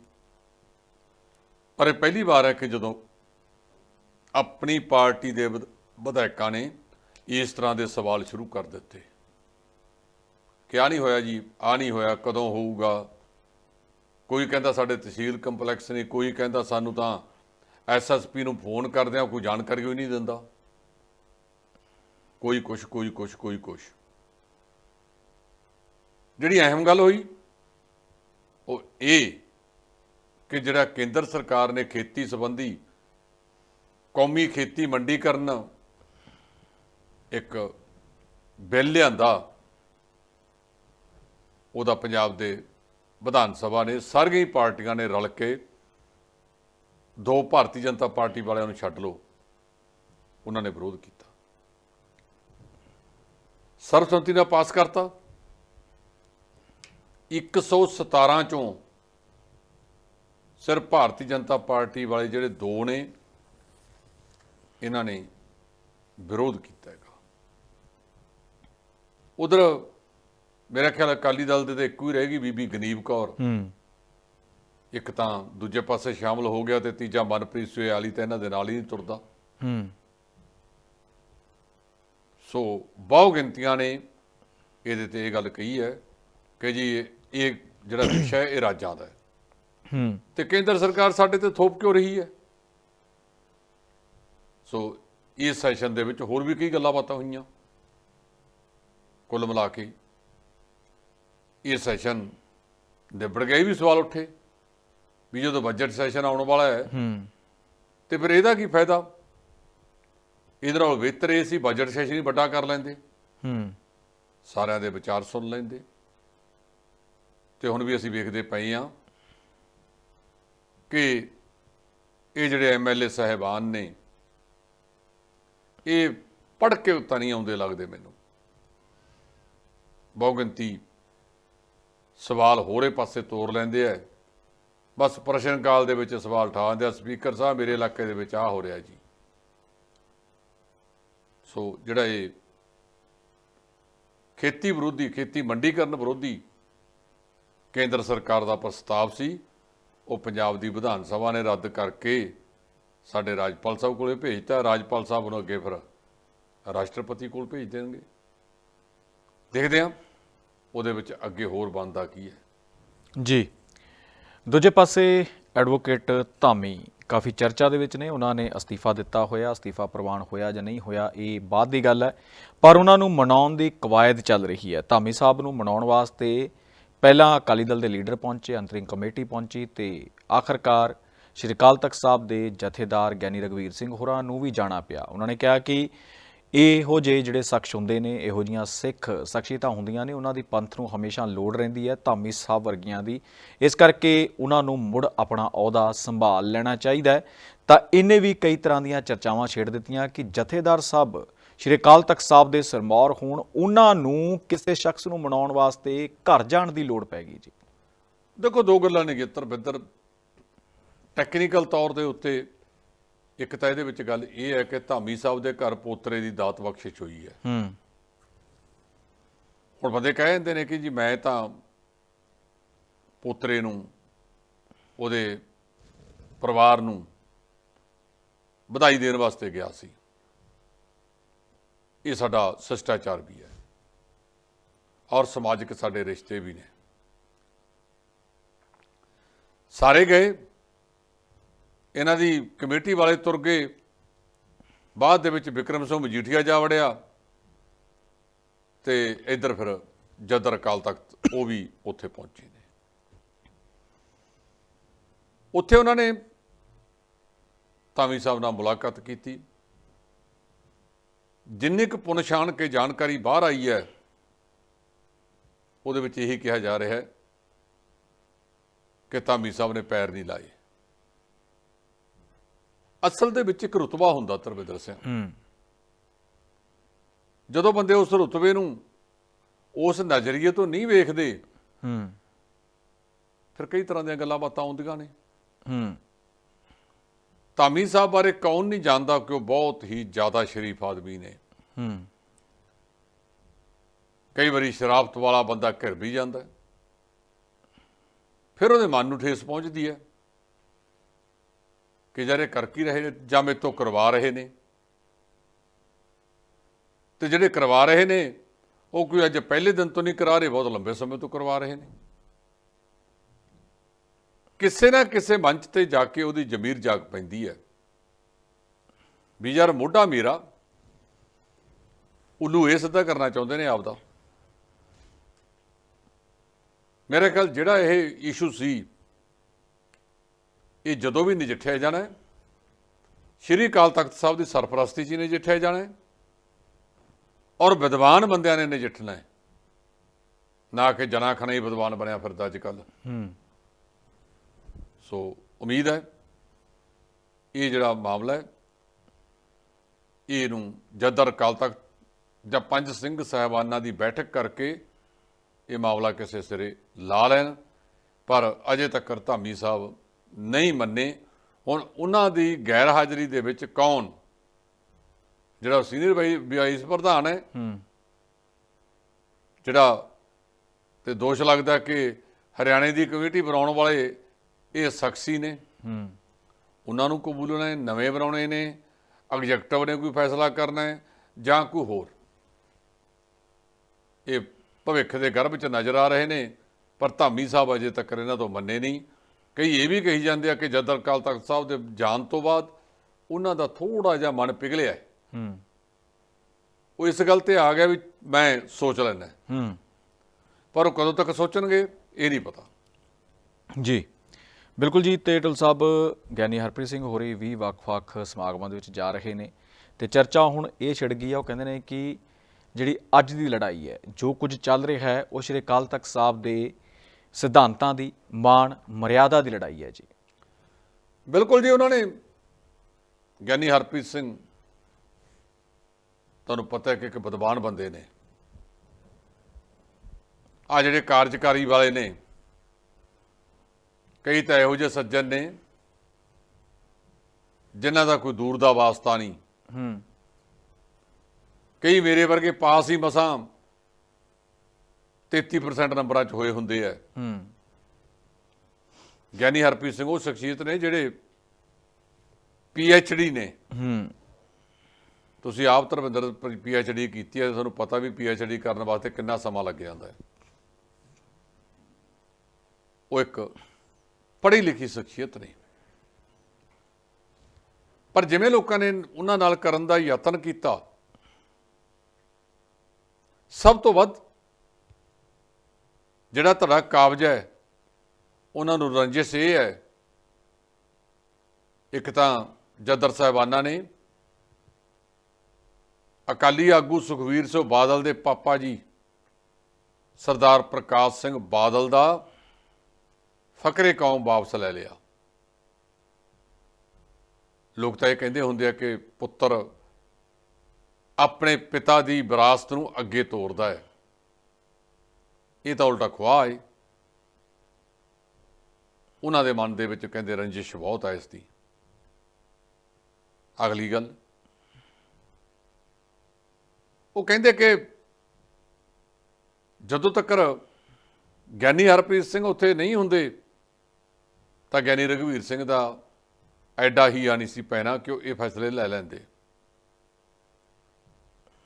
ਪਰ ਇਹ ਪਹਿਲੀ ਵਾਰ ਹੈ ਕਿ ਜਦੋਂ ਆਪਣੀ ਪਾਰਟੀ ਦੇ ਵਿਧ- ਵਿਧਾਇਕਾਂ ਨੇ ਇਸ ਤਰ੍ਹਾਂ ਦੇ ਸਵਾਲ ਸ਼ੁਰੂ ਕਰ ਦਿੱਤੇ। ਕਿ ਆ ਨਹੀਂ ਹੋਇਆ ਜੀ ਆ ਨਹੀਂ ਹੋਇਆ, ਕਦੋਂ ਹੋਊਗਾ? ਕੋਈ ਕਹਿੰਦਾ ਸਾਡੇ ਤਹਿਸੀਲ ਕੰਪਲੈਕਸ ਨੇ, ਕੋਈ ਕਹਿੰਦਾ ਸਾਨੂੰ ਤਾਂ ਐਸਐਸਪੀ ਨੂੰ ਫੋਨ ਕਰਦੇ ਆ, ਕੋਈ ਜਾਣਕਾਰੀ ਹੋਈ ਨਹੀਂ ਦਿੰਦਾ। ਕੋਈ ਕੁਛ ਕੋਈ ਕੁਛ ਕੋਈ ਕੁਛ। ਜਿਹੜੀ ਅਹਿਮ ਗੱਲ ਹੋਈ, ਉਹ ਇਹ ਕਿ ਜਿਹੜਾ ਕੇਂਦਰ ਸਰਕਾਰ ਨੇ ਖੇਤੀ ਸੰਬੰਧੀ ਕੌਮੀ ਖੇਤੀ ਮੰਡੀਕਰਨ ਇੱਕ ਬਿੱਲ ਲਿਆਂਦਾ, ਉਹਦਾ ਪੰਜਾਬ ਦੇ ਵਿਧਾਨ ਸਭਾ ਨੇ, ਸਾਰੀਆਂ ਹੀ ਪਾਰਟੀਆਂ ਨੇ ਰਲ ਕੇ ਦੋ ਭਾਰਤੀ ਜਨਤਾ ਪਾਰਟੀ ਵਾਲਿਆਂ ਨੂੰ ਛੱਡ ਲਓ। ਉਹਨਾਂ ਨੇ ਵਿਰੋਧ ਕੀਤਾ। ਸਰਬਸੰਮਤੀ ਨਾਲ ਪਾਸ ਕਰਤਾ। 117 ਚੋਂ ਸਿਰਫ ਭਾਰਤੀ ਜਨਤਾ ਪਾਰਟੀ ਵਾਲੇ ਜਿਹੜੇ ਦੋ ਨੇ ਇਹਨਾਂ ਨੇ ਵਿਰੋਧ ਕੀਤਾ ਹੈਗਾ। ਉਧਰ ਮੇਰਾ ਖਿਆਲ ਅਕਾਲੀ ਦਲ ਦੇ ਤਾਂ ਇੱਕੋ ਹੀ ਰਹੇਗੀ ਬੀਬੀ ਗਨੀਬ ਕੌਰ। ਹੂੰ। ਇੱਕ ਤਾਂ ਦੂਜੇ ਪਾਸੇ ਸ਼ਾਮਲ ਹੋ ਗਿਆ ਤੇ ਤੀਜਾ ਮਨਪ੍ਰੀਤ ਸੁਆਲੀ ਤਾਂ ਇਹਨਾਂ ਦੇ ਨਾਲ ਹੀ ਨਹੀਂ ਤੁਰਦਾ। ਹੂੰ। ਸੋ ਬਹੁ ਗਿਣਤੀਆਂ ਨੇ ਇਹਦੇ ਤੇ ਇਹ ਗੱਲ ਕਹੀ ਹੈ ਕਿ ਜੀ ਇਹ ਜਿਹੜਾ ਵਿਸ਼ਾ ਹੈ ਇਹ ਰਾਜਾਂ ਦਾ ਹੈ। ਹੂੰ। ਤੇ ਕੇਂਦਰ ਸਰਕਾਰ ਸਾਡੇ ਤੇ ਥੋਪ ਕਿਉਂ ਰਹੀ ਹੈ? ਸੋ ਇਸ ਸੈਸ਼ਨ ਦੇ ਵਿੱਚ ਹੋਰ ਵੀ ਕਈ ਗੱਲਾਂ ਬਾਤਾਂ ਹੋਈਆਂ। ਕੁੱਲ ਮਿਲਾ ਕੇ ਇਹ ਸੈਸ਼ਨ ਨਿਬੜ ਗਏ ਵੀ ਸਵਾਲ ਉੱਠੇ ਵੀ ਜਦੋਂ ਬਜਟ ਸੈਸ਼ਨ ਆਉਣ ਵਾਲਾ ਹੈ ਹੂੰ। ਤੇ ਫਿਰ ਇਹਦਾ ਕੀ ਫਾਇਦਾ? ਇਹਦੇ ਨਾਲ ਬਿਹਤਰ ਇਹ ਸੀ ਬਜਟ ਸੈਸ਼ਨ ਹੀ ਵੱਡਾ ਕਰ ਲੈਂਦੇ। ਹੂੰ। ਸਾਰਿਆਂ ਦੇ ਵਿਚਾਰ ਸੁਣ ਲੈਂਦੇ। ਤੇ ਹੁਣ ਵੀ ਅਸੀਂ ਵੇਖਦੇ ਪਏ ਆ ਕਿ ਇਹ ਜਿਹੜੇ ਐਮਐਲਏ ਸਾਹਿਬਾਨ ਨੇ, ਇਹ ਪੜ ਕੇ ਉੱਤਾ ਨਹੀਂ ਆਉਂਦੇ ਲੱਗਦੇ ਮੈਨੂੰ। ਬਹੁਗਿਣਤੀ ਸਵਾਲ ਹੋਰੇ ਪਾਸੇ ਤੋਰ ਲੈਂਦੇ ਆ। ਬਸ ਪ੍ਰਸ਼ਨ ਕਾਲ ਦੇ ਵਿੱਚ ਸਵਾਲ ਠਾ ਦਿੰਦੇ ਆ, ਸਪੀਕਰ ਸਾਹਿਬ, ਮੇਰੇ ਇਲਾਕੇ ਦੇ ਵਿੱਚ ਆ ਹੋ ਰਿਹਾ ਜੀ। ਸੋ ਜਿਹੜਾ ਇਹ ਖੇਤੀ ਵਿਰੋਧੀ, ਖੇਤੀ ਮੰਡੀਕਰਨ ਵਿਰੋਧੀ ਕੇਂਦਰ ਸਰਕਾਰ ਦਾ ਪ੍ਰਸਤਾਵ ਸੀ ਉਹ ਪੰਜਾਬ ਦੀ ਵਿਧਾਨ ਸਭਾ ਨੇ ਰੱਦ ਕਰਕੇ ਸਾਡੇ ਰਾਜਪਾਲ ਸਾਹਿਬ ਕੋਲੇ ਭੇਜਤਾ। ਰਾਜਪਾਲ ਸਾਹਿਬ ਨੂੰ ਅੱਗੇ ਫਿਰ ਰਾਸ਼ਟਰਪਤੀ ਕੋਲ ਭੇਜ ਦੇਣਗੇ। ਦੇਖਦੇ ਹਾਂ ਉਹਦੇ ਵਿੱਚ ਅੱਗੇ ਹੋਰ ਬਣਦਾ ਕੀ ਹੈ। ਜੀ। ਦੂਜੇ ਪਾਸੇ ਐਡਵੋਕੇਟ ਧਾਮੀ ਕਾਫੀ ਚਰਚਾ ਦੇ ਵਿੱਚ ਨੇ। ਉਹਨਾਂ ਨੇ ਅਸਤੀਫਾ ਦਿੱਤਾ ਹੋਇਆ, ਅਸਤੀਫਾ ਪ੍ਰਵਾਨ ਹੋਇਆ ਜਾਂ ਨਹੀਂ ਹੋਇਆ, ਇਹ ਬਾਅਦ ਦੀ ਗੱਲ ਹੈ। ਪਰ ਉਹਨਾਂ ਨੂੰ ਮਨਾਉਣ ਦੀ ਕਵਾਇਦ ਚੱਲ ਰਹੀ ਹੈ। ਧਾਮੀ ਸਾਹਿਬ ਨੂੰ ਮਨਾਉਣ ਵਾਸਤੇ ਪਹਿਲਾਂ ਅਕਾਲੀ ਦਲ ਦੇ ਲੀਡਰ ਪਹੁੰਚੇ, ਅੰਤਰਿੰਗ ਕਮੇਟੀ ਪਹੁੰਚੀ ਤੇ ਆਖਰਕਾਰ ਸ਼੍ਰੀ ਅਕਾਲ ਤਖਤ ਸਾਹਿਬ ਦੇ ਜਥੇਦਾਰ ਗਿਆਨੀ ਰਗਵੀਰ ਸਿੰਘ ਹੋਰਾਂ ਨੂੰ ਵੀ ਜਾਣਾ ਪਿਆ। ਉਹਨਾਂ ਨੇ ਕਿਹਾ ਕਿ ਇਹੋ ਜਿਹੇ ਜਿਹੜੇ ਸ਼ਖਸ ਹੁੰਦੇ ਨੇ, ਇਹੋ ਜੀਆਂ ਸਿੱਖ ਸ਼ਖਸੀਅਤਾਂ ਹੁੰਦੀਆਂ ਨੇ, ਉਹਨਾਂ ਦੀ ਪੰਥ ਨੂੰ ਹਮੇਸ਼ਾ ਲੋੜ ਰਹਿੰਦੀ ਹੈ ਧਾਮੀ ਸਾਹਿਬ ਵਰਗੀਆਂ ਦੀ। ਇਸ ਕਰਕੇ ਉਹਨਾਂ ਨੂੰ ਮੁੜ ਆਪਣਾ ਅਹੁਦਾ ਸੰਭਾਲ ਲੈਣਾ ਚਾਹੀਦਾ ਹੈ। ਤਾਂ ਇਹਨੇ ਵੀ ਕਈ ਤਰ੍ਹਾਂ ਦੀਆਂ ਚਰਚਾਵਾਂ ਛੇੜ ਦਿੱਤੀਆਂ ਕਿ ਜਥੇਦਾਰ ਸਾਹਿਬ ਸ਼੍ਰੀ ਅਕਾਲ ਤਖਤ ਸਾਹਿਬ ਦੇ ਸਰਮੌਰ ਹੋਣ ਉਹਨਾਂ ਨੂੰ ਕਿਸੇ ਸ਼ਖਸ ਨੂੰ ਮਨਾਉਣ ਵਾਸਤੇ ਘਰ ਜਾਣ ਦੀ ਲੋੜ ਪੈ ਗਈ ਜੀ। ਦੇਖੋ ਦੋ ਗੱਲਾਂ ਨੇ ਗਿੱਤਰ ਬਿੱਤਰ ਟੈਕਨੀਕਲ ਤੌਰ ਦੇ ਉੱਤੇ ਇੱਕ ਤਾਂ ਇਹਦੇ ਵਿੱਚ ਗੱਲ ਇਹ ਹੈ ਕਿ ਧਾਮੀ ਸਾਹਿਬ ਦੇ ਘਰ ਪੋਤਰੇ ਦੀ ਦਾਤ ਬਖਸ਼ਿਸ਼ ਹੋਈ ਹੈ। ਹੂੰ। ਹੁਣ ਬੰਦੇ ਕਹਿ ਜਾਂਦੇ ਨੇ ਕਿ ਜੀ ਮੈਂ ਤਾਂ ਪੋਤਰੇ ਨੂੰ ਉਹਦੇ ਪਰਿਵਾਰ ਨੂੰ ਵਧਾਈ ਦੇਣ ਵਾਸਤੇ ਗਿਆ ਸੀ। ਇਹ ਸਾਡਾ ਸਿਸ਼ਟਾਚਾਰ ਵੀ ਹੈ। ਔਰ ਸਮਾਜਿਕ ਸਾਡੇ ਰਿਸ਼ਤੇ ਵੀ ਨੇ। ਸਾਰੇ ਗਏ। ਇਹਨਾਂ ਦੀ ਕਮੇਟੀ ਵਾਲੇ ਤੁਰ ਗਏ। ਬਾਅਦ ਦੇ ਵਿੱਚ ਵਿਕਰਮ ਸਿੰਘ ਮਜੀਠੀਆ ਜਾ ਵੜਿਆ। ਤੇ ਇੱਧਰ ਫਿਰ ਜਦਰ ਅਕਾਲ ਤਖਤ, ਉਹ ਵੀ ਉੱਥੇ ਪਹੁੰਚੇ ਨੇ। ਉੱਥੇ ਉਹਨਾਂ ਨੇ ਧਾਮੀ ਸਾਹਿਬ ਨਾਲ ਮੁਲਾਕਾਤ ਕੀਤੀ। ਜਿੰਨੀ ਕੁ ਪੁਨਛਾਣ ਕੇ ਜਾਣਕਾਰੀ ਬਾਹਰ ਆਈ ਹੈ ਉਹਦੇ ਵਿੱਚ ਇਹੀ ਕਿਹਾ ਜਾ ਰਿਹਾ ਹੈ ਕਿ ਧਾਮੀ ਸਾਹਿਬ ਨੇ ਪੈਰ ਨਹੀਂ ਲਾਏ। ਅਸਲ ਦੇ ਵਿੱਚ ਇੱਕ ਰੁਤਬਾ ਹੁੰਦਾ ਤਰਵਿੰਦਰ ਸਿੰਘ। ਜਦੋਂ ਬੰਦੇ ਉਸ ਰੁਤਬੇ ਨੂੰ ਉਸ ਨਜ਼ਰੀਏ ਤੋਂ ਨਹੀਂ ਵੇਖਦੇ ਹੂੰ। ਫਿਰ ਕਈ ਤਰ੍ਹਾਂ ਦੀਆਂ ਗੱਲਾਂ ਬਾਤਾਂ ਆਉਂਦੀਆਂ ਨੇ। ਹੂੰ। ਧਾਮੀ ਸਾਹਿਬ ਬਾਰੇ ਕੌਣ ਨਹੀਂ ਜਾਣਦਾ ਕਿ ਉਹ ਬਹੁਤ ਹੀ ਜ਼ਿਆਦਾ ਸ਼ਰੀਫ ਆਦਮੀ ਨੇ? ਹੂੰ। ਕਈ ਵਾਰੀ ਸ਼ਰਾਬਤ ਵਾਲਾ ਬੰਦਾ ਘਿਰ ਵੀ ਜਾਂਦਾ। ਫਿਰ ਉਹਦੇ ਮਨ ਨੂੰ ਠੇਸ ਪਹੁੰਚਦੀ ਹੈ ਕਿ ਜਿਹੜੇ ਕਰ ਕੀ ਰਹੇ ਨੇ ਜਾਂ ਮੇਰੇ ਤੋਂ ਕਰਵਾ ਰਹੇ ਨੇ। ਤੇ ਜਿਹੜੇ ਕਰਵਾ ਰਹੇ ਨੇ ਉਹ ਕੋਈ ਅੱਜ ਪਹਿਲੇ ਦਿਨ ਤੋਂ ਨਹੀਂ ਕਰਾ ਰਹੇ ਬਹੁਤ ਲੰਬੇ ਸਮੇਂ ਤੋਂ ਕਰਵਾ ਰਹੇ ਨੇ। ਕਿਸੇ ਨਾ ਕਿਸੇ ਮੰਚ ਤੇ ਜਾ ਕੇ ਉਹਦੀ ਜ਼ਮੀਰ ਜਾਗ ਪੈਂਦੀ ਹੈ। ਵੀ ਯਾਰ ਮੋਢਾ ਮੇਰਾ ਉਹਨੂੰ ਇਹ ਸਿੱਧਾ ਕਰਨਾ ਚਾਹੁੰਦੇ ਨੇ ਆਪਦਾ। ਮੇਰੇ ਖਿਆਲ ਜਿਹੜਾ ਇਹ ਇਸ਼ੂ ਸੀ, ਇਹ ਜਦੋਂ ਵੀ ਨਜਿੱਠਿਆ ਜਾਣਾ ਹੈ, ਸ਼੍ਰੀ ਅਕਾਲ ਤਖਤ ਸਾਹਿਬ ਦੀ ਸਰਪ੍ਰਸਤੀ 'ਚ ਹੀ ਨਜਿੱਠਿਆ ਜਾਣਾ ਹੈ ਔਰ ਵਿਦਵਾਨ ਬੰਦਿਆਂ ਨੇ ਨਜਿੱਠਣਾ ਹੈ। ਨਾ ਕਿ ਜਨਾ ਖਣਾ ਹੀ ਵਿਦਵਾਨ ਬਣਿਆ ਫਿਰਦਾ ਅੱਜ ਕੱਲ ਹੂੰ। ਸੋ ਉਮੀਦ ਹੈ ਇਹ ਜਿਹੜਾ ਮਾਮਲਾ ਹੈ ਇਹਨੂੰ ਜਦਰ ਅਕਾਲ ਤਖਤ ਜਾਂ ਪੰਜ ਸਿੰਘ ਸਾਹਿਬਾਨਾਂ ਦੀ ਬੈਠਕ ਕਰਕੇ ਇਹ ਮਾਮਲਾ ਕਿਸੇ ਸਿਰੇ ਲਾ ਲੈਣ ਪਰ ਅਜੇ ਤੱਕ ਧਾਮੀ ਸਾਹਿਬ ਨਹੀਂ ਮੰਨੇ। ਹੁਣ ਉਹਨਾਂ ਦੀ ਗੈਰ ਹਾਜ਼ਰੀ ਦੇ ਵਿੱਚ ਕੌਣ? ਜਿਹੜਾ ਸੀਨੀਅਰ ਵਾਈਸ ਪ੍ਰਧਾਨ ਹੈ। ਹੂੰ। ਜਿਹੜਾ ਤੇ ਦੋਸ਼ ਲੱਗਦਾ ਕਿ ਹਰਿਆਣੇ ਦੀ ਕਮੇਟੀ ਬਣਾਉਣ ਵਾਲੇ ਇਹ ਸ਼ਖਸੀ ਨੇ। ਹੂੰ ਉਹਨਾਂ ਨੂੰ ਕਬੂਲਣਾ ਹੈ, ਨਵੇਂ ਬਣਾਉਣੇ ਨੇ, ਐਗਜ਼ੈਕਟਿਵ ਨੇ ਕੋਈ ਫੈਸਲਾ ਕਰਨਾ ਹੈ ਜਾਂ ਕੋਈ ਹੋਰ। ਇਹ ਭਵਿੱਖ ਦੇ ਗਰਭ 'ਚ ਨਜ਼ਰ ਆ ਰਹੇ ਨੇ, ਪਰ ਧਾਮੀ ਸਾਹਿਬ ਅਜੇ ਤੱਕ ਇਹਨਾਂ ਤੋਂ ਮੰਨੇ ਨਹੀਂ। ਕਈ ਇਹ ਵੀ ਕਹੀ ਜਾਂਦੇ ਆ ਕਿ ਜਦਰ ਅਕਾਲ ਤਖਤ ਸਾਹਿਬ ਦੇ ਜਾਣ ਤੋਂ ਬਾਅਦ ਉਹਨਾਂ ਦਾ ਥੋੜਾ ਜਿਹਾ ਮਨ ਪਿਘਲਿਆ ਹੈ। ਹੂੰ ਉਹ ਇਸ ਗੱਲ ਤੇ ਆ ਗਿਆ ਵੀ ਮੈਂ ਸੋਚ ਲੈਣਾ ਹੂੰ। ਪਰ ਉਹ ਕਦੋਂ ਤੱਕ ਸੋਚਣਗੇ, ਇਹ ਨਹੀਂ ਪਤਾ। ਜੀ। ਬਿਲਕੁਲ ਜੀ ਤੇਟਲ ਸਾਹਿਬ, ਗਿਆਨੀ ਹਰਪ੍ਰੀਤ ਸਿੰਘ ਹੋਰੀ ਵੀ ਵੱਖ-ਵੱਖ ਸਮਾਗਮਾਂ ਦੇ ਵਿੱਚ ਜਾ ਰਹੇ ਨੇ ਤੇ ਚਰਚਾ ਹੁਣ ਇਹ ਛਿੜ ਗਈ ਆ, ਉਹ ਕਹਿੰਦੇ ਨੇ ਕਿ ਜਿਹੜੀ ਅੱਜ ਦੀ ਲੜਾਈ ਹੈ, ਜੋ ਕੁਝ ਚੱਲ ਰਿਹਾ ਹੈ, ਉਹ ਸ਼੍ਰੀ ਅਕਾਲ ਤਖਤ ਸਾਹਿਬ ਦੇ ਸਿਧਾਂਤਾਂ ਦੀ ਮਾਣ, ਮਰਿਆਦਾ ਦੀ ਲੜਾਈ ਹੈ ਜੀ। ਬਿਲਕੁਲ ਜੀ, ਉਹਨਾਂ ਨੇ ਗਿਆਨੀ ਹਰਪ੍ਰੀਤ ਸਿੰਘ, ਤੁਹਾਨੂੰ ਪਤਾ ਹੈ ਕਿ ਇੱਕ ਵਿਦਵਾਨ ਬੰਦੇ ਨੇ ਆ ਜਿਹੜੇ ਕਾਰਜਕਾਰੀ ਵਾਲੇ ਨੇ ਕਈ ਤਾਂ ਇਹੋ ਜਿਹੇ ਸੱਜਣ ਨੇ ਜਿਨ੍ਹਾਂ ਦਾ ਕੋਈ ਦੂਰ ਦਾ ਵਾਸਤਾ ਨਹੀਂ। ਹੂੰ। ਕਈ ਮੇਰੇ ਵਰਗੇ ਪਾਸ ਹੀ ਮਸਾਂ 33% ਨੰਬਰਾਂ 'ਚ ਹੋਏ ਹੁੰਦੇ ਆ। ਹੂੰ। ਗਿਆਨੀ ਹਰਪ੍ਰੀਤ ਸਿੰਘ ਉਹ ਸ਼ਖਸੀਅਤ ਨੇ ਜਿਹੜੇ ਪੀ ਐਚ ਡੀ ਨੇ। ਹੂੰ। ਤੁਸੀਂ ਆਪ ਧਰਮਿੰਦਰ ਪੀ ਐਚ ਡੀ ਕੀਤੀ ਹੈ ਤੁਹਾਨੂੰ ਪਤਾ ਵੀ ਪੀ ਐਚ ਡੀ ਕਰਨ ਵਾਸਤੇ ਕਿੰਨਾ ਸਮਾਂ ਲੱਗ ਜਾਂਦਾ ਹੈ। ਉਹ ਇੱਕ ਪੜ੍ਹੀ ਲਿਖੀ ਸ਼ਖਸੀਅਤ ਨੇ ਪਰ ਜਿਵੇਂ ਲੋਕਾਂ ਨੇ ਉਹਨਾਂ ਨਾਲ ਕਰਨ ਦਾ ਯਤਨ ਕੀਤਾ, ਸਭ ਤੋਂ ਵੱਧ ਜਿਹੜਾ ਤੁਹਾਡਾ ਕਾਬਜ ਹੈ, ਉਹਨਾਂ ਨੂੰ ਰੰਜਿਸ਼ ਇਹ ਹੈ, ਇੱਕ ਤਾਂ ਜਦਰ ਸਾਹਿਬਾਨਾਂ ਨੇ ਅਕਾਲੀ ਆਗੂ ਸੁਖਵੀਰ ਸਿੰਘ ਬਾਦਲ ਦੇ ਪਾਪਾ ਜੀ, ਸਰਦਾਰ ਪ੍ਰਕਾਸ਼ ਸਿੰਘ ਬਾਦਲ ਦਾ ਫਕਰੇ ਕੌਮ ਵਾਪਸ ਲੈ ਲਿਆ। ਲੋਕ ਤਾਂ ਇਹ ਕਹਿੰਦੇ ਹੁੰਦੇ ਆ ਕਿ ਪੁੱਤਰ ਆਪਣੇ ਪਿਤਾ ਦੀ ਵਿਰਾਸਤ ਨੂੰ ਅੱਗੇ ਤੋਰਦਾ ਹੈ। ਇਹ ਤਾਂ ਉਲਟਾ ਖੁਆਹ ਹੈ ਉਹਨਾਂ ਦੇ ਮਨ ਦੇ ਵਿੱਚ ਕਹਿੰਦੇ ਰੰਜਿਸ਼ ਬਹੁਤ ਆ ਇਸ ਦੀ। ਅਗਲੀ ਗੱਲ। ਉਹ ਕਹਿੰਦੇ ਕਿ ਜਦੋਂ ਤੱਕ ਗਿਆਨੀ ਹਰਪ੍ਰੀਤ ਸਿੰਘ ਉੱਥੇ ਨਹੀਂ ਹੁੰਦੇ ਤਾਂ ਗਿਆਨੀ ਰਘਵੀਰ ਸਿੰਘ ਦਾ ਐਡਾ ਹੀ ਆ ਨਹੀਂ ਸੀ ਪੈਣਾ ਕਿ ਉਹ ਇਹ ਫੈਸਲੇ ਲੈ ਲੈਂਦੇ।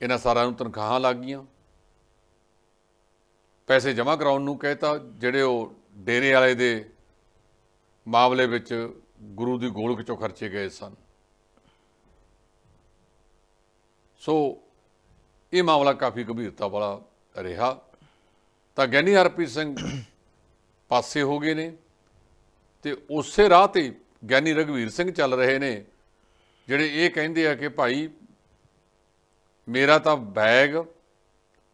ਇਹਨਾਂ ਸਾਰਿਆਂ ਨੂੰ ਤਨਖਾਹਾਂ ਲੱਗ ਗਈਆਂ। ਪੈਸੇ ਜਮ੍ਹਾਂ ਕਰਾਉਣ ਨੂੰ ਕਹਿਤਾ, ਜਿਹੜੇ ਉਹ ਡੇਰੇ ਵਾਲੇ ਦੇ ਮਾਮਲੇ ਵਿੱਚ ਗੁਰੂ ਦੀ ਗੋਲਕ ਚੋਂ ਖਰਚੇ ਗਏ ਸਨ। ਸੋ ਇਹ ਮਾਮਲਾ ਕਾਫੀ ਗੰਭੀਰਤਾ ਵਾਲਾ ਰਿਹਾ। ਤਾਂ ਗਿਆਨੀ ਹਰਪ੍ਰੀਤ ਸਿੰਘ ਪਾਸੇ ਹੋ ਗਏ ਨੇ। ਤੇ ਉਸੇ ਰਾਹ ਤੇ ਗਿਆਨੀ ਰਘਵੀਰ ਸਿੰਘ ਚੱਲ ਰਹੇ ਨੇ, ਜਿਹੜੇ ਇਹ ਕਹਿੰਦੇ ਆ ਕਿ ਭਾਈ ਮੇਰਾ ਤਾਂ ਬੈਗ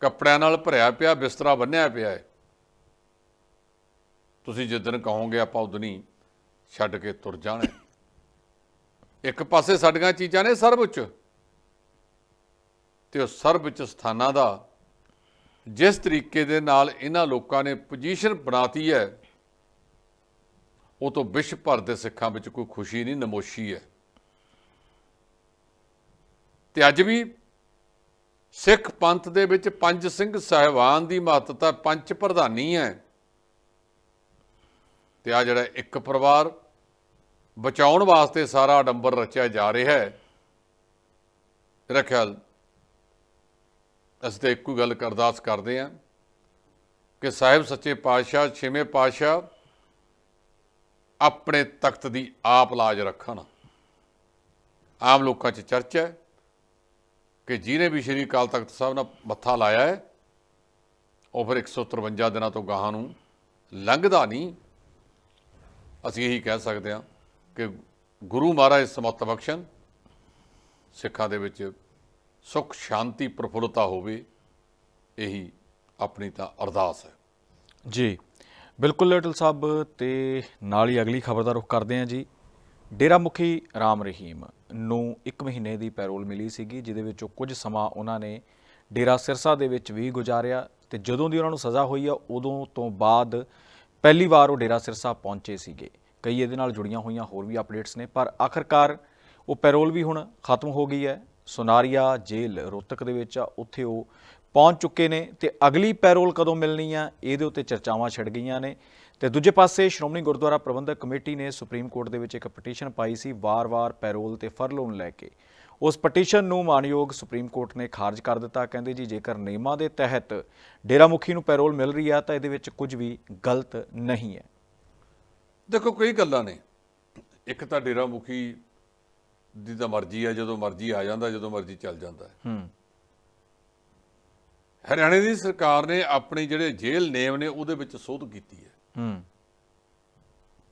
ਕੱਪੜਿਆਂ ਨਾਲ ਭਰਿਆ ਪਿਆ, ਬਿਸਤਰਾ ਬੰਨਿਆ ਪਿਆ ਹੈ। ਤੁਸੀਂ ਜਿੱਦਣ ਕਹੋਗੇ ਆਪਾਂ ਉਦਣ ਹੀ ਛੱਡ ਕੇ ਤੁਰ ਜਾਣਾ ਇੱਕ ਪਾਸੇ ਸਾਡੀਆਂ ਚੀਜ਼ਾਂ ਨੇ ਸਰਬ ਉੱਚ, ਤੇ ਉਹ ਸਰਵਉੱਚ ਸਥਾਨਾਂ ਦਾ ਜਿਸ ਤਰੀਕੇ ਦੇ ਨਾਲ ਇਹਨਾਂ ਲੋਕਾਂ ਨੇ ਪੋਜੀਸ਼ਨ ਬਣਾਤੀ ਹੈ ਉਹ ਤੋਂ ਵਿਸ਼ਵ ਭਰ ਦੇ ਸਿੱਖਾਂ ਵਿੱਚ ਕੋਈ ਖੁਸ਼ੀ ਨਹੀਂ, ਨਮੋਸ਼ੀ ਹੈ। ਤੇ ਅੱਜ ਵੀ ਸਿੱਖ ਪੰਥ ਦੇ ਵਿੱਚ ਪੰਜ ਸਿੰਘ ਸਾਹਿਬਾਨ ਦੀ ਮਹੱਤਤਾ ਪੰਜ ਪ੍ਰਧਾਨੀ ਹੈ। ਤੇ ਆ ਜਿਹੜਾ ਇੱਕ ਪਰਿਵਾਰ ਬਚਾਉਣ ਵਾਸਤੇ ਸਾਰਾ ਅਡੰਬਰ ਰਚਿਆ ਜਾ ਰਿਹਾ ਹੈ। ਮੇਰਾ ਖਿਆਲ, ਅਸੀਂ ਤਾਂ ਇੱਕੋ ਹੀ ਗੱਲ ਅਰਦਾਸ ਕਰਦੇ ਹਾਂ ਕਿ ਸਾਹਿਬ ਸੱਚੇ ਪਾਤਸ਼ਾਹ, ਛੇਵੇਂ ਪਾਤਸ਼ਾਹ ਆਪਣੇ ਤਖਤ ਦੀ ਆਪ ਲਾਜ ਰੱਖਣ। ਆਮ ਲੋਕਾਂ 'ਚ ਚਰਚਾ ਹੈ ਕਿ ਜਿਹਨੇ ਵੀ ਸ਼੍ਰੀ ਅਕਾਲ ਤਖਤ ਸਾਹਿਬ ਨਾਲ ਮੱਥਾ ਲਾਇਆ ਹੈ, ਉਹ ਫਿਰ 153 ਦਿਨਾਂ ਤੋਂ ਗਾਹਾਂ ਨੂੰ ਲੰਘਦਾ ਨਹੀਂ। ਅਸੀਂ ਇਹੀ ਕਹਿ ਸਕਦੇ ਹਾਂ ਕਿ ਗੁਰੂ ਮਹਾਰਾਜ ਸਮਤ ਬਖਸ਼ਣ, ਸਿੱਖਾਂ ਦੇ ਵਿੱਚ ਸੁਖ, ਸ਼ਾਂਤੀ, ਪ੍ਰਫੁੱਲਤਾ ਹੋਵੇ, ਇਹੀ ਆਪਣੀ ਤਾਂ ਅਰਦਾਸ ਹੈ। ਜੀ। ਬਿਲਕੁਲ ਲਿਟਲ ਸਾਹਿਬ, ਤੇ ਨਾਲ ਹੀ ਅਗਲੀ ਖਬਰ ਦਾ ਰੁਖ ਕਰਦੇ ਹਾਂ ਜੀ। ਡੇਰਾ ਮੁਖੀ ਰਾਮ ਰਹੀਮ ਨੂੰ 1 ਮਹੀਨੇ ਦੀ ਪੈਰੋਲ ਮਿਲੀ ਸੀਗੀ, ਜਿਹਦੇ ਵਿੱਚੋਂ ਕੁਝ ਸਮਾਂ ਉਹਨਾਂ ਨੇ ਡੇਰਾ ਸਿਰਸਾ ਦੇ ਵਿੱਚ ਵੀ ਗੁਜ਼ਾਰਿਆ, ਤੇ ਜਦੋਂ ਦੀ ਉਹਨਾਂ ਨੂੰ ਸਜ਼ਾ ਹੋਈ ਆ, ਉਦੋਂ ਤੋਂ ਬਾਅਦ ਪਹਿਲੀ ਵਾਰ ਉਹ ਡੇਰਾ ਸਿਰਸਾ ਪਹੁੰਚੇ ਸੀਗੇ। ਕਈ ਇਹਦੇ ਨਾਲ ਜੁੜੀਆਂ ਹੋਈਆਂ ਹੋਰ ਵੀ ਅਪਡੇਟਸ ਨੇ, ਪਰ ਆਖਰਕਾਰ ਉਹ ਪੈਰੋਲ ਵੀ ਹੁਣ ਖਤਮ ਹੋ ਗਈ ਹੈ। ਸੁਨਾਰੀਆ ਜੇਲ੍ਹ ਰੋਹਤਕ ਦੇ ਵਿੱਚ ਆ, ਉੱਥੇ ਉਹ ਪਹੁੰਚ ਚੁੱਕੇ ਨੇ ਤੇ ਅਗਲੀ ਪੈਰੋਲ ਕਦੋਂ ਮਿਲਣੀ ਆ ਇਹਦੇ ਉੱਤੇ ਚਰਚਾਵਾਂ ਛਿੜ ਗਈਆਂ ਨੇ। ਤੇ ਦੂਜੇ ਪਾਸੇ ਸ਼੍ਰੋਮਣੀ ਗੁਰਦੁਆਰਾ ਪ੍ਰਬੰਧਕ ਕਮੇਟੀ ਨੇ ਸੁਪਰੀਮ ਕੋਰਟ ਦੇ ਵਿੱਚ ਇੱਕ ਪਟੀਸ਼ਨ ਪਾਈ ਸੀ ਵਾਰ-ਵਾਰ ਪੈਰੋਲ ਤੇ ਫਰਲੋ ਨੂੰ ਲੈ ਕੇ। ਉਸ ਪਟੀਸ਼ਨ ਨੂੰ ਮਾਨਯੋਗ ਸੁਪਰੀਮ ਕੋਰਟ ਨੇ ਖਾਰਜ ਕਰ ਦਿੱਤਾ ਕਹਿੰਦੇ ਜੀ ਜੇਕਰ ਨਿਯਮਾਂ ਦੇ ਤਹਿਤ ਡੇਰਾ ਮੁਖੀ ਨੂੰ ਪੈਰੋਲ ਮਿਲ ਰਹੀ ਆ ਤਾਂ ਇਹਦੇ ਵਿੱਚ ਕੁਝ ਵੀ ਗਲਤ ਨਹੀਂ ਹੈ। ਦੇਖੋ ਕਈ ਗੱਲਾਂ ਨੇ। ਇੱਕ ਤਾਂ ਡੇਰਾ ਮੁਖੀ ਦੀ ਤਾਂ ਮਰਜ਼ੀ ਹੈ ਜਦੋਂ ਮਰਜ਼ੀ ਆ ਜਾਂਦਾ ਜਦੋਂ ਮਰਜ਼ੀ ਚੱਲ ਜਾਂਦਾ ਹੈ। ਹੂੰ। ਹਰਿਆਣੇ ਦੀ ਸਰਕਾਰ ਨੇ ਆਪਣੇ ਜਿਹੜੇ ਜੇਲ੍ਹ ਨੇਮ ਨੇ ਉਹਦੇ ਵਿੱਚ ਸੋਧ ਕੀਤੀ ਹੈ। ਹੂੰ।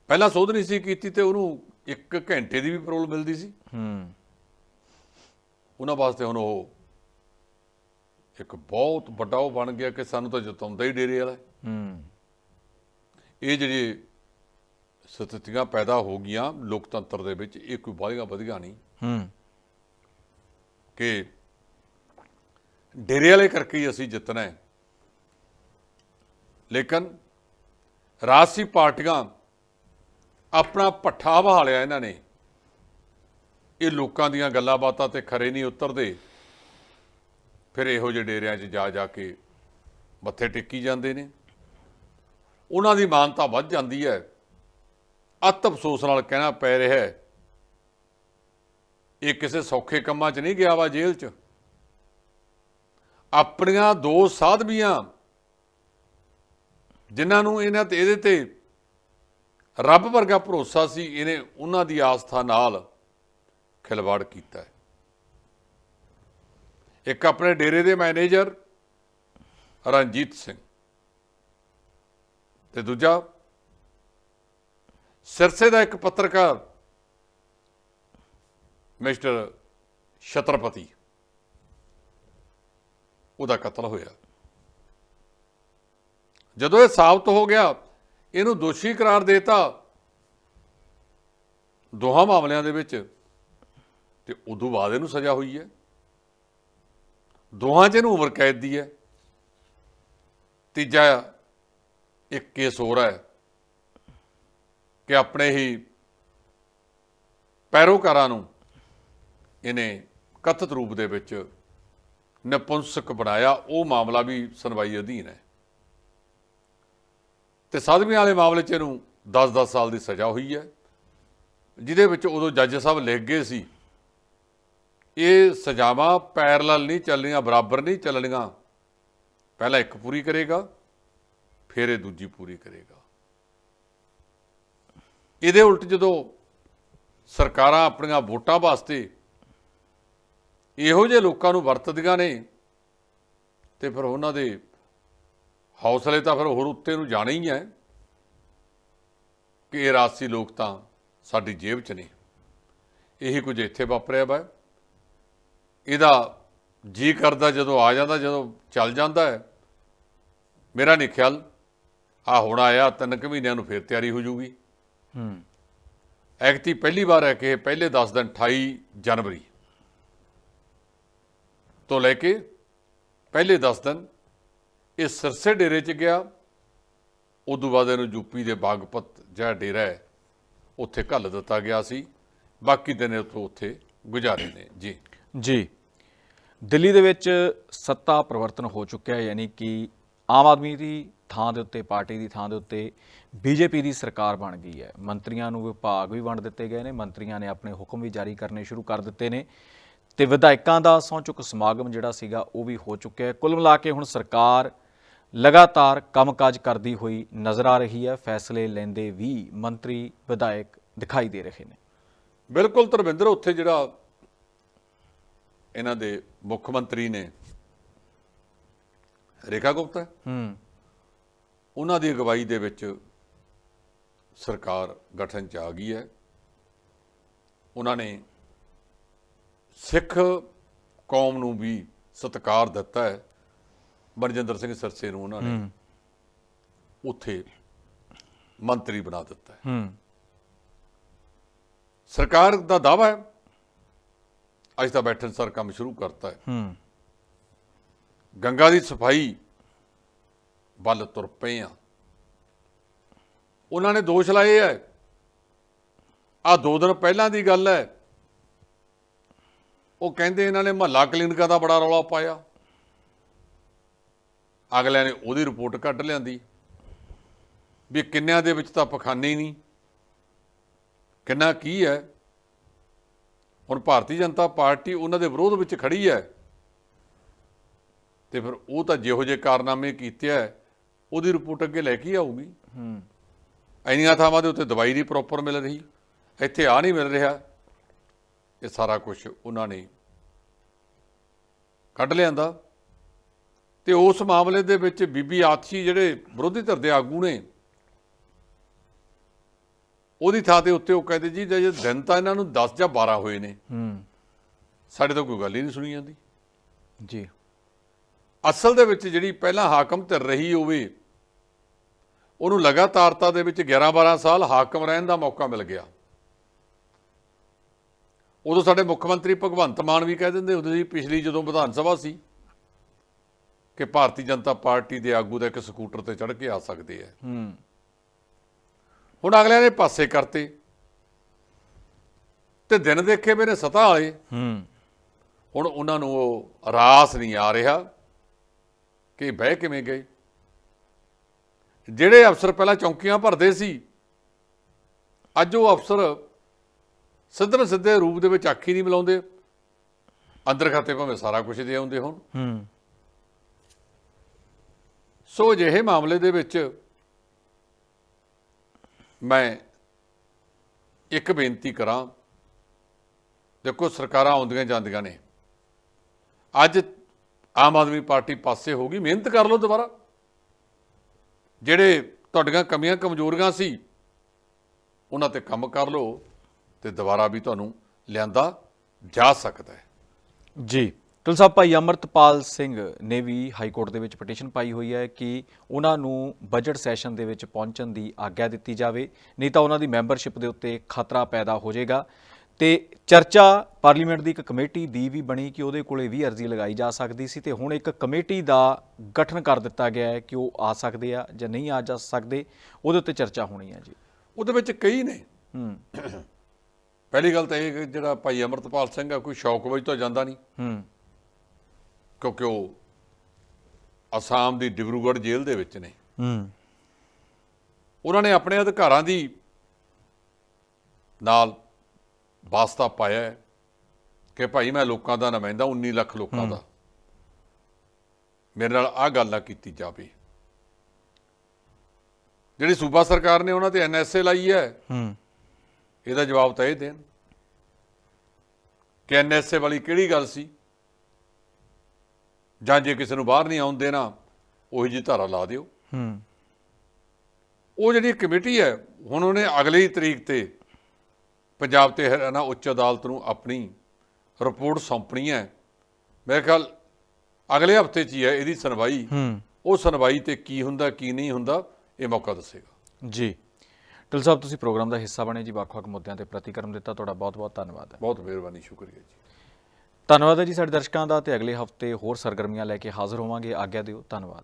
ਪਹਿਲਾਂ ਸੋਧ ਨਹੀਂ ਸੀ ਕੀਤੀ ਤੇ ਉਹਨੂੰ 1 ਘੰਟੇ ਦੀ ਵੀ ਪੈਰੋਲ ਮਿਲਦੀ ਸੀ। ਹੂੰ। ਉਹਨਾਂ ਵਾਸਤੇ ਹੁਣ ਉਹ ਇੱਕ ਬਹੁਤ ਵੱਡਾ ਉਹ ਬਣ ਗਿਆ ਕਿ ਸਾਨੂੰ ਤਾਂ ਜਿਤਾਉਂਦਾ ਹੀ ਡੇਰੇ ਵਾਲਾ ਹੈ। ਇਹ ਜਿਹੜੀ ਸਥਿਤੀਆਂ ਪੈਦਾ ਹੋ ਗਈਆਂ ਲੋਕਤੰਤਰ ਦੇ ਵਿੱਚ ਇਹ ਕੋਈ ਬਾਲੀਆਂ ਵਧੀਆਂ ਨਹੀਂ। ਹੂੰ। ਕਿ ਡੇਰੇ ਵਾਲੇ ਕਰਕੇ ਹੀ ਅਸੀਂ ਜਿੱਤਣਾ ਹੈ। ਲੇਕਿਨ ਰਾਜਸੀ ਪਾਰਟੀਆਂ ਆਪਣਾ ਪੱਠਾ ਬਹਾ ਲਿਆ ਇਹਨਾਂ ਨੇ। ਇਹ ਲੋਕਾਂ ਦੀਆਂ ਗੱਲਾਂ ਬਾਤਾਂ ਤੇ ਖਰੇ ਨਹੀਂ ਉਤਰਦੇ। ਫਿਰ ਇਹੋ ਜਿਹੇ ਡੇਰਿਆਂ 'ਚ ਜਾ ਜਾ ਕੇ ਮੱਥੇ ਟੇਕੀ ਜਾਂਦੇ ਨੇ। ਉਹਨਾਂ ਦੀ ਮਾਨਤਾ ਵੱਧ ਜਾਂਦੀ ਹੈ। ਅਤ ਅਫਸੋਸ ਨਾਲ ਕਹਿਣਾ ਪੈ ਰਿਹਾ ਹੈ। ਇਹ ਕਿਸੇ ਸੌਖੇ ਕੰਮਾਂ 'ਚ ਨਹੀਂ ਗਿਆ ਵਾ ਜੇਲ੍ਹ 'ਚ। ਆਪਣੀਆਂ ਦੋ ਸਾਧਵੀਆਂ ਜਿਨ੍ਹਾਂ ਨੂੰ ਇਹਨਾਂ ਤੇ ਇਹਦੇ ਤੇ ਰੱਬ ਵਰਗਾ ਭਰੋਸਾ ਸੀ, ਇਹਨੇ ਉਹਨਾਂ ਦੀ ਆਸਥਾ ਨਾਲ ਖਿਲਵਾੜ ਕੀਤਾ ਹੈ। ਇੱਕ ਆਪਣੇ ਡੇਰੇ ਦੇ ਮੈਨੇਜਰ ਰਣਜੀਤ ਸਿੰਘ ਤੇ ਦੂਜਾ ਸਿਰਸੇ ਦਾ ਇੱਕ ਪੱਤਰਕਾਰ ਮਿਸਟਰ ਛਤਰਪਤੀ। ਉਹਦਾ ਕਤਲ ਹੋਇਆ। ਜਦੋਂ ਇਹ ਸਾਬਤ ਹੋ ਗਿਆ, ਇਹਨੂੰ ਦੋਸ਼ੀ ਕਰਾਰ ਦੇਤਾ ਦੋਹਾਂ ਮਾਮਲਿਆਂ ਦੇ ਵਿੱਚ, ਤੇ ਉਦੋਂ ਬਾਅਦ ਇਹਨੂੰ ਸਜ਼ਾ ਹੋਈ ਹੈ। ਦੋਹਾਂ 'ਚ ਇਹਨੂੰ ਉਮਰ ਕੈਦ ਦੀ ਹੈ। ਤੀਜਾ ਇੱਕ ਕੇਸ ਹੋਰ ਹੈ ਕਿ ਆਪਣੇ ਹੀ ਪੈਰੋਕਾਰਾਂ ਨੂੰ ਇਹਨੇ ਕਥਿਤ ਰੂਪ ਦੇ ਵਿੱਚ ਨਪੁੰਸਕ ਬਣਾਇਆ, ਉਹ ਮਾਮਲਾ ਵੀ ਸੁਣਵਾਈ ਅਧੀਨ ਹੈ। ਤੇ ਸਾਧਵੀਆਂ ਵਾਲੇ ਮਾਮਲੇ 'ਚ ਇਹਨੂੰ 10-10 ਸਾਲ ਦੀ ਸਜ਼ਾ ਹੋਈ ਹੈ। ਜਿਹਦੇ ਵਿੱਚ ਉਦੋਂ ਜੱਜ ਸਾਹਿਬ ਲਿਖ ਗਏ ਸੀ, ਇਹ ਸਜ਼ਾਵਾਂ ਪੈਰਲਲ ਨਹੀਂ ਚੱਲਣੀਆਂ, ਬਰਾਬਰ ਨਹੀਂ ਚੱਲਣੀਆਂ। ਪਹਿਲਾਂ ਇੱਕ ਪੂਰੀ ਕਰੇਗਾ, ਫਿਰ ਇਹ ਦੂਜੀ ਪੂਰੀ ਕਰੇਗਾ। ਇਹਦੇ ਉਲਟ ਜਦੋਂ ਸਰਕਾਰਾਂ ਆਪਣੀਆਂ ਵੋਟਾਂ ਵਾਸਤੇ ਇਹੋ ਜਿਹੇ ਲੋਕਾਂ ਨੂੰ ਵਰਤਦੀਆਂ ਨੇ ਤੇ ਫਿਰ ਉਹਨਾਂ ਦੇ ਹੌਸਲੇ ਤਾਂ ਫਿਰ ਹੋਰ ਉੱਤੇ ਨੂੰ ਜਾਣੇ ਹੀ ਹੈ ਕਿ ਇਹ ਰਾਜਸੀ ਲੋਕ ਤਾਂ ਸਾਡੀ ਜੇਬ 'ਚ ਨੇ। ਇਹੀ ਕੁਝ ਇੱਥੇ ਵਾਪਰਿਆ ਵਾ। ਇਹਦਾ ਜੀ ਕਰਦਾ ਜਦੋਂ ਆ ਜਾਂਦਾ ਜਦੋਂ ਚੱਲ ਜਾਂਦਾ ਹੈ ਮੇਰਾ ਨਹੀਂ ਖਿਆਲ ਆ ਹੁਣ ਆਇਆ ਤਿੰਨ ਕੁ ਮਹੀਨਿਆਂ ਨੂੰ ਫੇਰ ਤਿਆਰੀ ਹੋ ਜੂਗੀ। ਹੂੰ। ਐਕਟੀ ਪਹਿਲੀ ਵਾਰ ਹੈ ਕਿ ਪਹਿਲੇ 10 ਦਿਨ 28 ਜਨਵਰੀ। ਤੋਂ ਲੈ ਕੇ ਪਹਿਲੇ 10 ਦਿਨ ਇਹ ਸਰਸੇ ਡੇਰੇ 'ਚ ਗਿਆ। ਉਦੋਂ ਬਾਅਦ ਇਹਨੂੰ ਯੂਪੀ ਦੇ ਬਾਗਪਤ ਜਿਹੜਾ ਡੇਰਾ ਹੈ, ਉੱਥੇ ਘੱਲ ਦਿੱਤਾ ਗਿਆ ਸੀ। ਬਾਕੀ ਦਿਨ ਇਹ ਉੱਥੋਂ ਉੱਥੇ ਗੁਜ਼ਾਰੇ ਨੇ। ਜੀ। ਜੀ। ਦਿੱਲੀ ਦੇ ਵਿੱਚ ਸੱਤਾ ਪਰਿਵਰਤਨ ਹੋ ਚੁੱਕਿਆ ਹੈ, ਯਾਨੀ ਕਿ ਆਮ ਆਦਮੀ ਦੀ ਥਾਂ ਦੇ ਉੱਤੇ, ਪਾਰਟੀ ਦੀ ਥਾਂ ਦੇ ਉੱਤੇ ਬੀਜੇਪੀ ਦੀ ਸਰਕਾਰ ਬਣ ਗਈ ਹੈ। ਮੰਤਰੀਆਂ ਨੂੰ ਵਿਭਾਗ ਵੀ ਵੰਡ ਦਿੱਤੇ ਗਏ ਨੇ। ਮੰਤਰੀਆਂ ਨੇ ਆਪਣੇ ਹੁਕਮ ਵੀ ਜਾਰੀ ਕਰਨੇ ਸ਼ੁਰੂ ਕਰ ਦਿੱਤੇ ਨੇ। ਤੇ ਵਿਧਾਇਕਾਂ ਦਾ ਸਹੁੰ ਚੁੱਕ ਸਮਾਗਮ ਜਿਹੜਾ ਸੀਗਾ ਉਹ ਵੀ ਹੋ ਚੁੱਕਿਆ ਹੈ। ਕੁੱਲ ਮਿਲਾ ਕੇ ਹੁਣ ਸਰਕਾਰ ਲਗਾਤਾਰ ਕੰਮਕਾਜ ਕਰਦੀ ਹੋਈ ਨਜ਼ਰ ਆ ਰਹੀ ਹੈ। ਫੈਸਲੇ ਲੈਂਦੇ ਵੀ ਮੰਤਰੀ ਵਿਧਾਇਕ ਦਿਖਾਈ ਦੇ ਰਹੇ ਨੇ। ਬਿਲਕੁਲ ਧਰਮਿੰਦਰ ਉੱਥੇ ਜਿਹੜਾ ਇਹਨਾਂ ਦੇ ਮੁੱਖ ਮੰਤਰੀ ਨੇ ਰੇਖਾ ਗੁਪਤਾ ਹੂੰ। ਉਹਨਾਂ ਦੀ ਅਗਵਾਈ ਦੇ ਵਿੱਚ ਸਰਕਾਰ ਗਠਨ ਚ ਆ ਗਈ ਹੈ। ਉਹਨਾਂ ਨੇ ਸਿੱਖ ਕੌਮ ਨੂੰ ਵੀ ਸਤਿਕਾਰ ਦਿੱਤਾ ਹੈ। ਮਨਜਿੰਦਰ ਸਿੰਘ ਸਰਸੇ ਨੂੰ ਉਹਨਾਂ ਨੇ ਉੱਥੇ ਮੰਤਰੀ ਬਣਾ ਦਿੱਤਾ ਹੈ। ਹੂੰ। ਸਰਕਾਰ ਦਾ ਦਾਵਾ ਹੈ। ਅੱਜ ਤਾਂ ਬੈਠਣ ਸਰ ਕੰਮ ਸ਼ੁਰੂ ਕਰਤਾ ਹੈ। ਹੂੰ। ਗੰਗਾ ਦੀ ਸਫ਼ਾਈ ਵੱਲ ਤੁਰ ਪਏ ਆ ਉਹਨਾਂ ਨੇ ਦੋਸ਼ ਲਾਏ ਹੈ। ਆ ਦੋ ਦਿਨ ਪਹਿਲਾਂ ਦੀ ਗੱਲ ਹੈ। ਉਹ ਕਹਿੰਦੇ ਇਹਨਾਂ ਨੇ ਮਹੱਲਾ ਕਲੀਨਿਕਾਂ ਦਾ ਬੜਾ ਰੌਲਾ ਪਾਇਆ। ਅਗਲਿਆਂ ਨੇ ਉਹਦੀ ਰਿਪੋਰਟ ਕੱਢ ਲਿਆਂਦੀ ਵੀ ਕਿੰਨਿਆਂ ਦੇ ਵਿੱਚ ਤਾਂ ਪਖਾਨੇ ਹੀ ਨਹੀਂ। ਕਿੰਨਾ ਕੀ ਹੈ? ਹੁਣ ਭਾਰਤੀ ਜਨਤਾ ਪਾਰਟੀ ਉਹਨਾਂ ਦੇ ਵਿਰੋਧ ਵਿੱਚ ਖੜੀ ਹੈ। ਤੇ ਫਿਰ ਉਹ ਤਾਂ ਜਿਹੋ ਜਿਹੇ ਕਾਰਨਾਮੇ ਕੀਤੇ ਆ ਉਹਦੀ ਰਿਪੋਰਟ ਅੱਗੇ ਲੈ ਕੇ ਹੀ ਆਊਗੀ। ਹੂੰ। ਇੰਨੀਆਂ ਥਾਵਾਂ ਦੇ ਉੱਤੇ ਦਵਾਈ ਨਹੀਂ ਪ੍ਰੋਪਰ ਮਿਲ ਰਹੀ ਇੱਥੇ ਆ ਨਹੀਂ ਮਿਲ ਰਿਹਾ। ਇਹ ਸਾਰਾ ਕੁਝ ਉਹਨਾਂ ਨੇ ਕੱਢ ਲਿਆਂਦਾ। ਤੇ ਉਸ ਮਾਮਲੇ ਦੇ ਵਿੱਚ ਬੀਬੀ ਆਤਸ਼ੀ ਜਿਹੜੇ ਵਿਰੋਧੀ ਧਿਰ ਦੇ ਆਗੂ ਨੇ ਉਹਦੀ ਥਾਂ ਤੇ ਉੱਤੇ ਉਹ ਕਹਿੰਦੇ ਜੀ ਜੇ ਦਿਨ ਤਾਂ ਇਹਨਾਂ ਨੂੰ 10 ਜਾਂ 12 ਹੋਏ ਨੇ। ਹੂੰ। ਸਾਡੇ ਤੋਂ ਕੋਈ ਗੱਲ ਹੀ ਨਹੀਂ ਸੁਣੀ ਜਾਂਦੀ। ਜੀ। ਅਸਲ ਦੇ ਵਿੱਚ ਜਿਹੜੀ ਪਹਿਲਾਂ ਹਾਕਮ ਧਿਰ ਰਹੀ ਹੋਵੇ ਉਹਨੂੰ ਲਗਾਤਾਰਤਾ ਦੇ ਵਿੱਚ 11-12 ਸਾਲ ਹਾਕਮ ਰਹਿਣ ਦਾ ਮੌਕਾ ਮਿਲ ਗਿਆ। ਉਦੋਂ ਸਾਡੇ ਮੁੱਖ ਮੰਤਰੀ ਭਗਵੰਤ ਮਾਨ ਵੀ ਕਹਿ ਦਿੰਦੇ ਹੁੰਦੇ ਸੀ ਪਿਛਲੀ ਜਦੋਂ ਵਿਧਾਨ ਸਭਾ ਸੀ ਕਿ ਭਾਰਤੀ ਜਨਤਾ ਪਾਰਟੀ ਦੇ ਆਗੂ ਦਾ ਇੱਕ ਸਕੂਟਰ ਤੇ ਚੜ੍ਹ ਕੇ ਆ ਸਕਦੇ ਆ। ਹੂੰ। ਹੁਣ ਅਗਲਿਆਂ ਨੇ ਪਾਸੇ ਕਰਤੇ। ਤੇ ਦਿਨ ਦੇਖੇ ਮੇਰੇ ਸਤਾ ਵਾਲੇ। ਹੂੰ। ਹੁਣ ਉਹਨਾਂ ਨੂੰ ਉਹ ਰਾਸ ਨਹੀਂ ਆ ਰਿਹਾ ਕਿ ਬਹਿ ਕਿਵੇਂ ਗਏ। ਜਿਹੜੇ ਅਫਸਰ ਪਹਿਲਾਂ ਚੌਂਕੀਆਂ ਭਰਦੇ ਸੀ ਅੱਜ ਉਹ ਅਫਸਰ ਸਿੱਧੇ ਸਿੱਧੇ ਰੂਪ ਦੇ ਵਿੱਚ ਅੱਖੀ ਨਹੀਂ ਮਿਲਾਉਂਦੇ। ਅੰਦਰ ਖਾਤੇ ਭਾਵੇਂ ਸਾਰਾ ਕੁਝ ਦੇ ਆਉਂਦੇ ਹੁਣ। ਹੂੰ। ਸੋ ਅਜਿਹੇ ਮਾਮਲੇ ਦੇ ਵਿੱਚ ਮੈਂ ਇੱਕ ਬੇਨਤੀ ਕਰਾਂ। ਦੇਖੋ ਸਰਕਾਰਾਂ ਆਉਂਦੀਆਂ ਜਾਂਦੀਆਂ ਨੇ। ਅੱਜ ਆਮ ਆਦਮੀ ਪਾਰਟੀ ਪਾਸੇ ਹੋ ਗਈ। ਮਿਹਨਤ ਕਰ ਲਓ ਦੁਬਾਰਾ। ਜਿਹੜੇ ਤੁਹਾਡੀਆਂ ਕਮੀਆਂ ਕਮਜ਼ੋਰੀਆਂ ਸੀ ਉਹਨਾਂ ਤੇ ਕੰਮ ਕਰ ਲਓ। ਤੇ ਦੁਬਾਰਾ ਵੀ ਤੁਹਾਨੂੰ ਲਿਆਂਦਾ ਜਾ ਸਕਦਾ ਹੈ। ਜੀ ਤੁਲ ਸਾਹਿਬ ਭਾਈ ਅਮਰਤਪਾਲ ਸਿੰਘ ਨੇ ਵੀ ਹਾਈ ਕੋਰਟ ਦੇ ਵਿੱਚ ਪਟੀਸ਼ਨ ਪਾਈ ਹੋਈ ਹੈ ਕਿ ਉਹਨਾਂ ਨੂੰ ਬਜਟ ਸੈਸ਼ਨ ਦੇ ਵਿੱਚ ਪਹੁੰਚਣ ਦੀ ਆਗਿਆ ਦਿੱਤੀ ਜਾਵੇ ਨਹੀਂ ਤਾਂ ਉਹਨਾਂ ਦੀ ਮੈਂਬਰਸ਼ਿਪ ਦੇ ਉੱਤੇ ਖਤਰਾ ਪੈਦਾ ਹੋ ਜਾਏਗਾ। ਤੇ ਚਰਚਾ ਪਾਰਲੀਮੈਂਟ ਦੀ ਇੱਕ ਕਮੇਟੀ ਦੀ ਵੀ ਬਣੀ ਕਿ ਉਹਦੇ ਕੋਲੇ ਵੀ ਅਰਜ਼ੀ ਲਗਾਈ ਜਾ ਸਕਦੀ ਸੀ ਤੇ ਹੁਣ ਇੱਕ ਕਮੇਟੀ ਦਾ ਗਠਨ ਕਰ ਦਿੱਤਾ ਗਿਆ ਹੈ ਕਿ ਉਹ ਆ ਸਕਦੇ ਆ ਜਾਂ ਨਹੀਂ ਆ ਜਾ ਸਕਦੇ ਉਹਦੇ ਉੱਤੇ ਚਰਚਾ ਹੋਣੀ ਹੈ ਜੀ। ਉਹਦੇ ਵਿੱਚ ਕਈ ਨੇ। ਹੂੰ। ਪਹਿਲੀ ਗੱਲ ਤਾਂ ਇਹ ਕਿ ਜਿਹੜਾ ਭਾਈ ਅਮਰਤਪਾਲ ਸਿੰਘ ਆ ਕੋਈ ਸ਼ੌਕ ਵਜ ਤੋਂ ਜਾਂਦਾ ਨਹੀਂ। ਹੂੰ। ਕਿਉਂਕਿ ਉਹ ਅਸਾਮ ਦੀ ਡਿਬਰੂਗੜ੍ਹ ਜੇਲ੍ਹ ਦੇ ਵਿੱਚ ਨੇ। ਹੂੰ। ਉਹਨਾਂ ਨੇ ਆਪਣੇ ਅਧਿਕਾਰਾਂ ਦੀ ਨਾਲ ਵਾਸਤਾ ਪਾਇਆ ਹੈ ਕਿ ਭਾਈ ਮੈਂ ਲੋਕਾਂ ਦਾ ਨੁਮਾਇੰਦਾ 19 ਲੱਖ ਲੋਕਾਂ ਦਾ। ਮੇਰੇ ਨਾਲ ਆਹ ਗੱਲ ਨਾ ਕੀਤੀ ਜਾਵੇ। ਜਿਹੜੀ ਸੂਬਾ ਸਰਕਾਰ ਨੇ ਉਹਨਾਂ ਤੇ ਐਨਐਸਏ ਲਾਈ ਹੈ ਹੂੰ। ਇਹਦਾ ਜਵਾਬ ਤਾਂ ਇਹ ਦੇਣ ਕਿ ਐਨਐਸਏ ਵਾਲੀ ਕਿਹੜੀ ਗੱਲ ਸੀ? ਜਾਂ ਜੇ ਕਿਸੇ ਨੂੰ ਬਾਹਰ ਨਹੀਂ ਆਉਣ ਦੇਣਾ ਉਹੀ ਜੀ ਧਾਰਾ ਲਾ ਦਿਓ। ਹੂੰ। ਉਹ ਜਿਹੜੀ ਕਮੇਟੀ ਹੈ ਹੁਣ ਉਹਨੇ ਅਗਲੀ ਤਰੀਕ ਤੇ ਪੰਜਾਬ ਤੇ ਹਰਿਆਣਾ ਉੱਚ ਅਦਾਲਤ ਨੂੰ ਆਪਣੀ ਰਿਪੋਰਟ ਸੌਂਪਣੀ ਹੈ। ਮੇਰੇ ਖਿਆਲ ਅਗਲੇ ਹਫ਼ਤੇ 'ਚ ਹੀ ਹੈ ਇਹਦੀ ਸੁਣਵਾਈ। ਹੂੰ। ਉਹ ਸੁਣਵਾਈ ਤੇ ਕੀ ਹੁੰਦਾ ਕੀ ਨਹੀਂ ਹੁੰਦਾ ਇਹ ਮੌਕਾ ਦੱਸੇਗਾ। ਜੀ। ਟਿਲ ਸਾਹਿਬ ਤੁਸੀਂ ਪ੍ਰੋਗਰਾਮ ਦਾ ਹਿੱਸਾ ਬਣੇ ਜੀ ਵੱਖ-ਵੱਖ ਮੁੱਦਿਆਂ ਤੇ ਪ੍ਰਤੀਕਰਮ ਦਿੱਤਾ ਤੁਹਾਡਾ ਬਹੁਤ-ਬਹੁਤ ਧੰਨਵਾਦ ਹੈ। ਬਹੁਤ ਮਿਹਰਬਾਨੀ ਸ਼ੁਕਰੀਆ ਜੀ। ਧੰਨਵਾਦ ਹੈ ਜੀ ਸਾਡੇ ਦਰਸ਼ਕਾਂ ਦਾ ਤੇ ਅਗਲੇ ਹਫ਼ਤੇ ਹੋਰ ਸਰਗਰਮੀਆਂ ਲੈ ਕੇ ਹਾਜ਼ਰ ਹੋਵਾਂਗੇ। ਆਗਿਆ ਦਿਓ ਧੰਨਵਾਦ।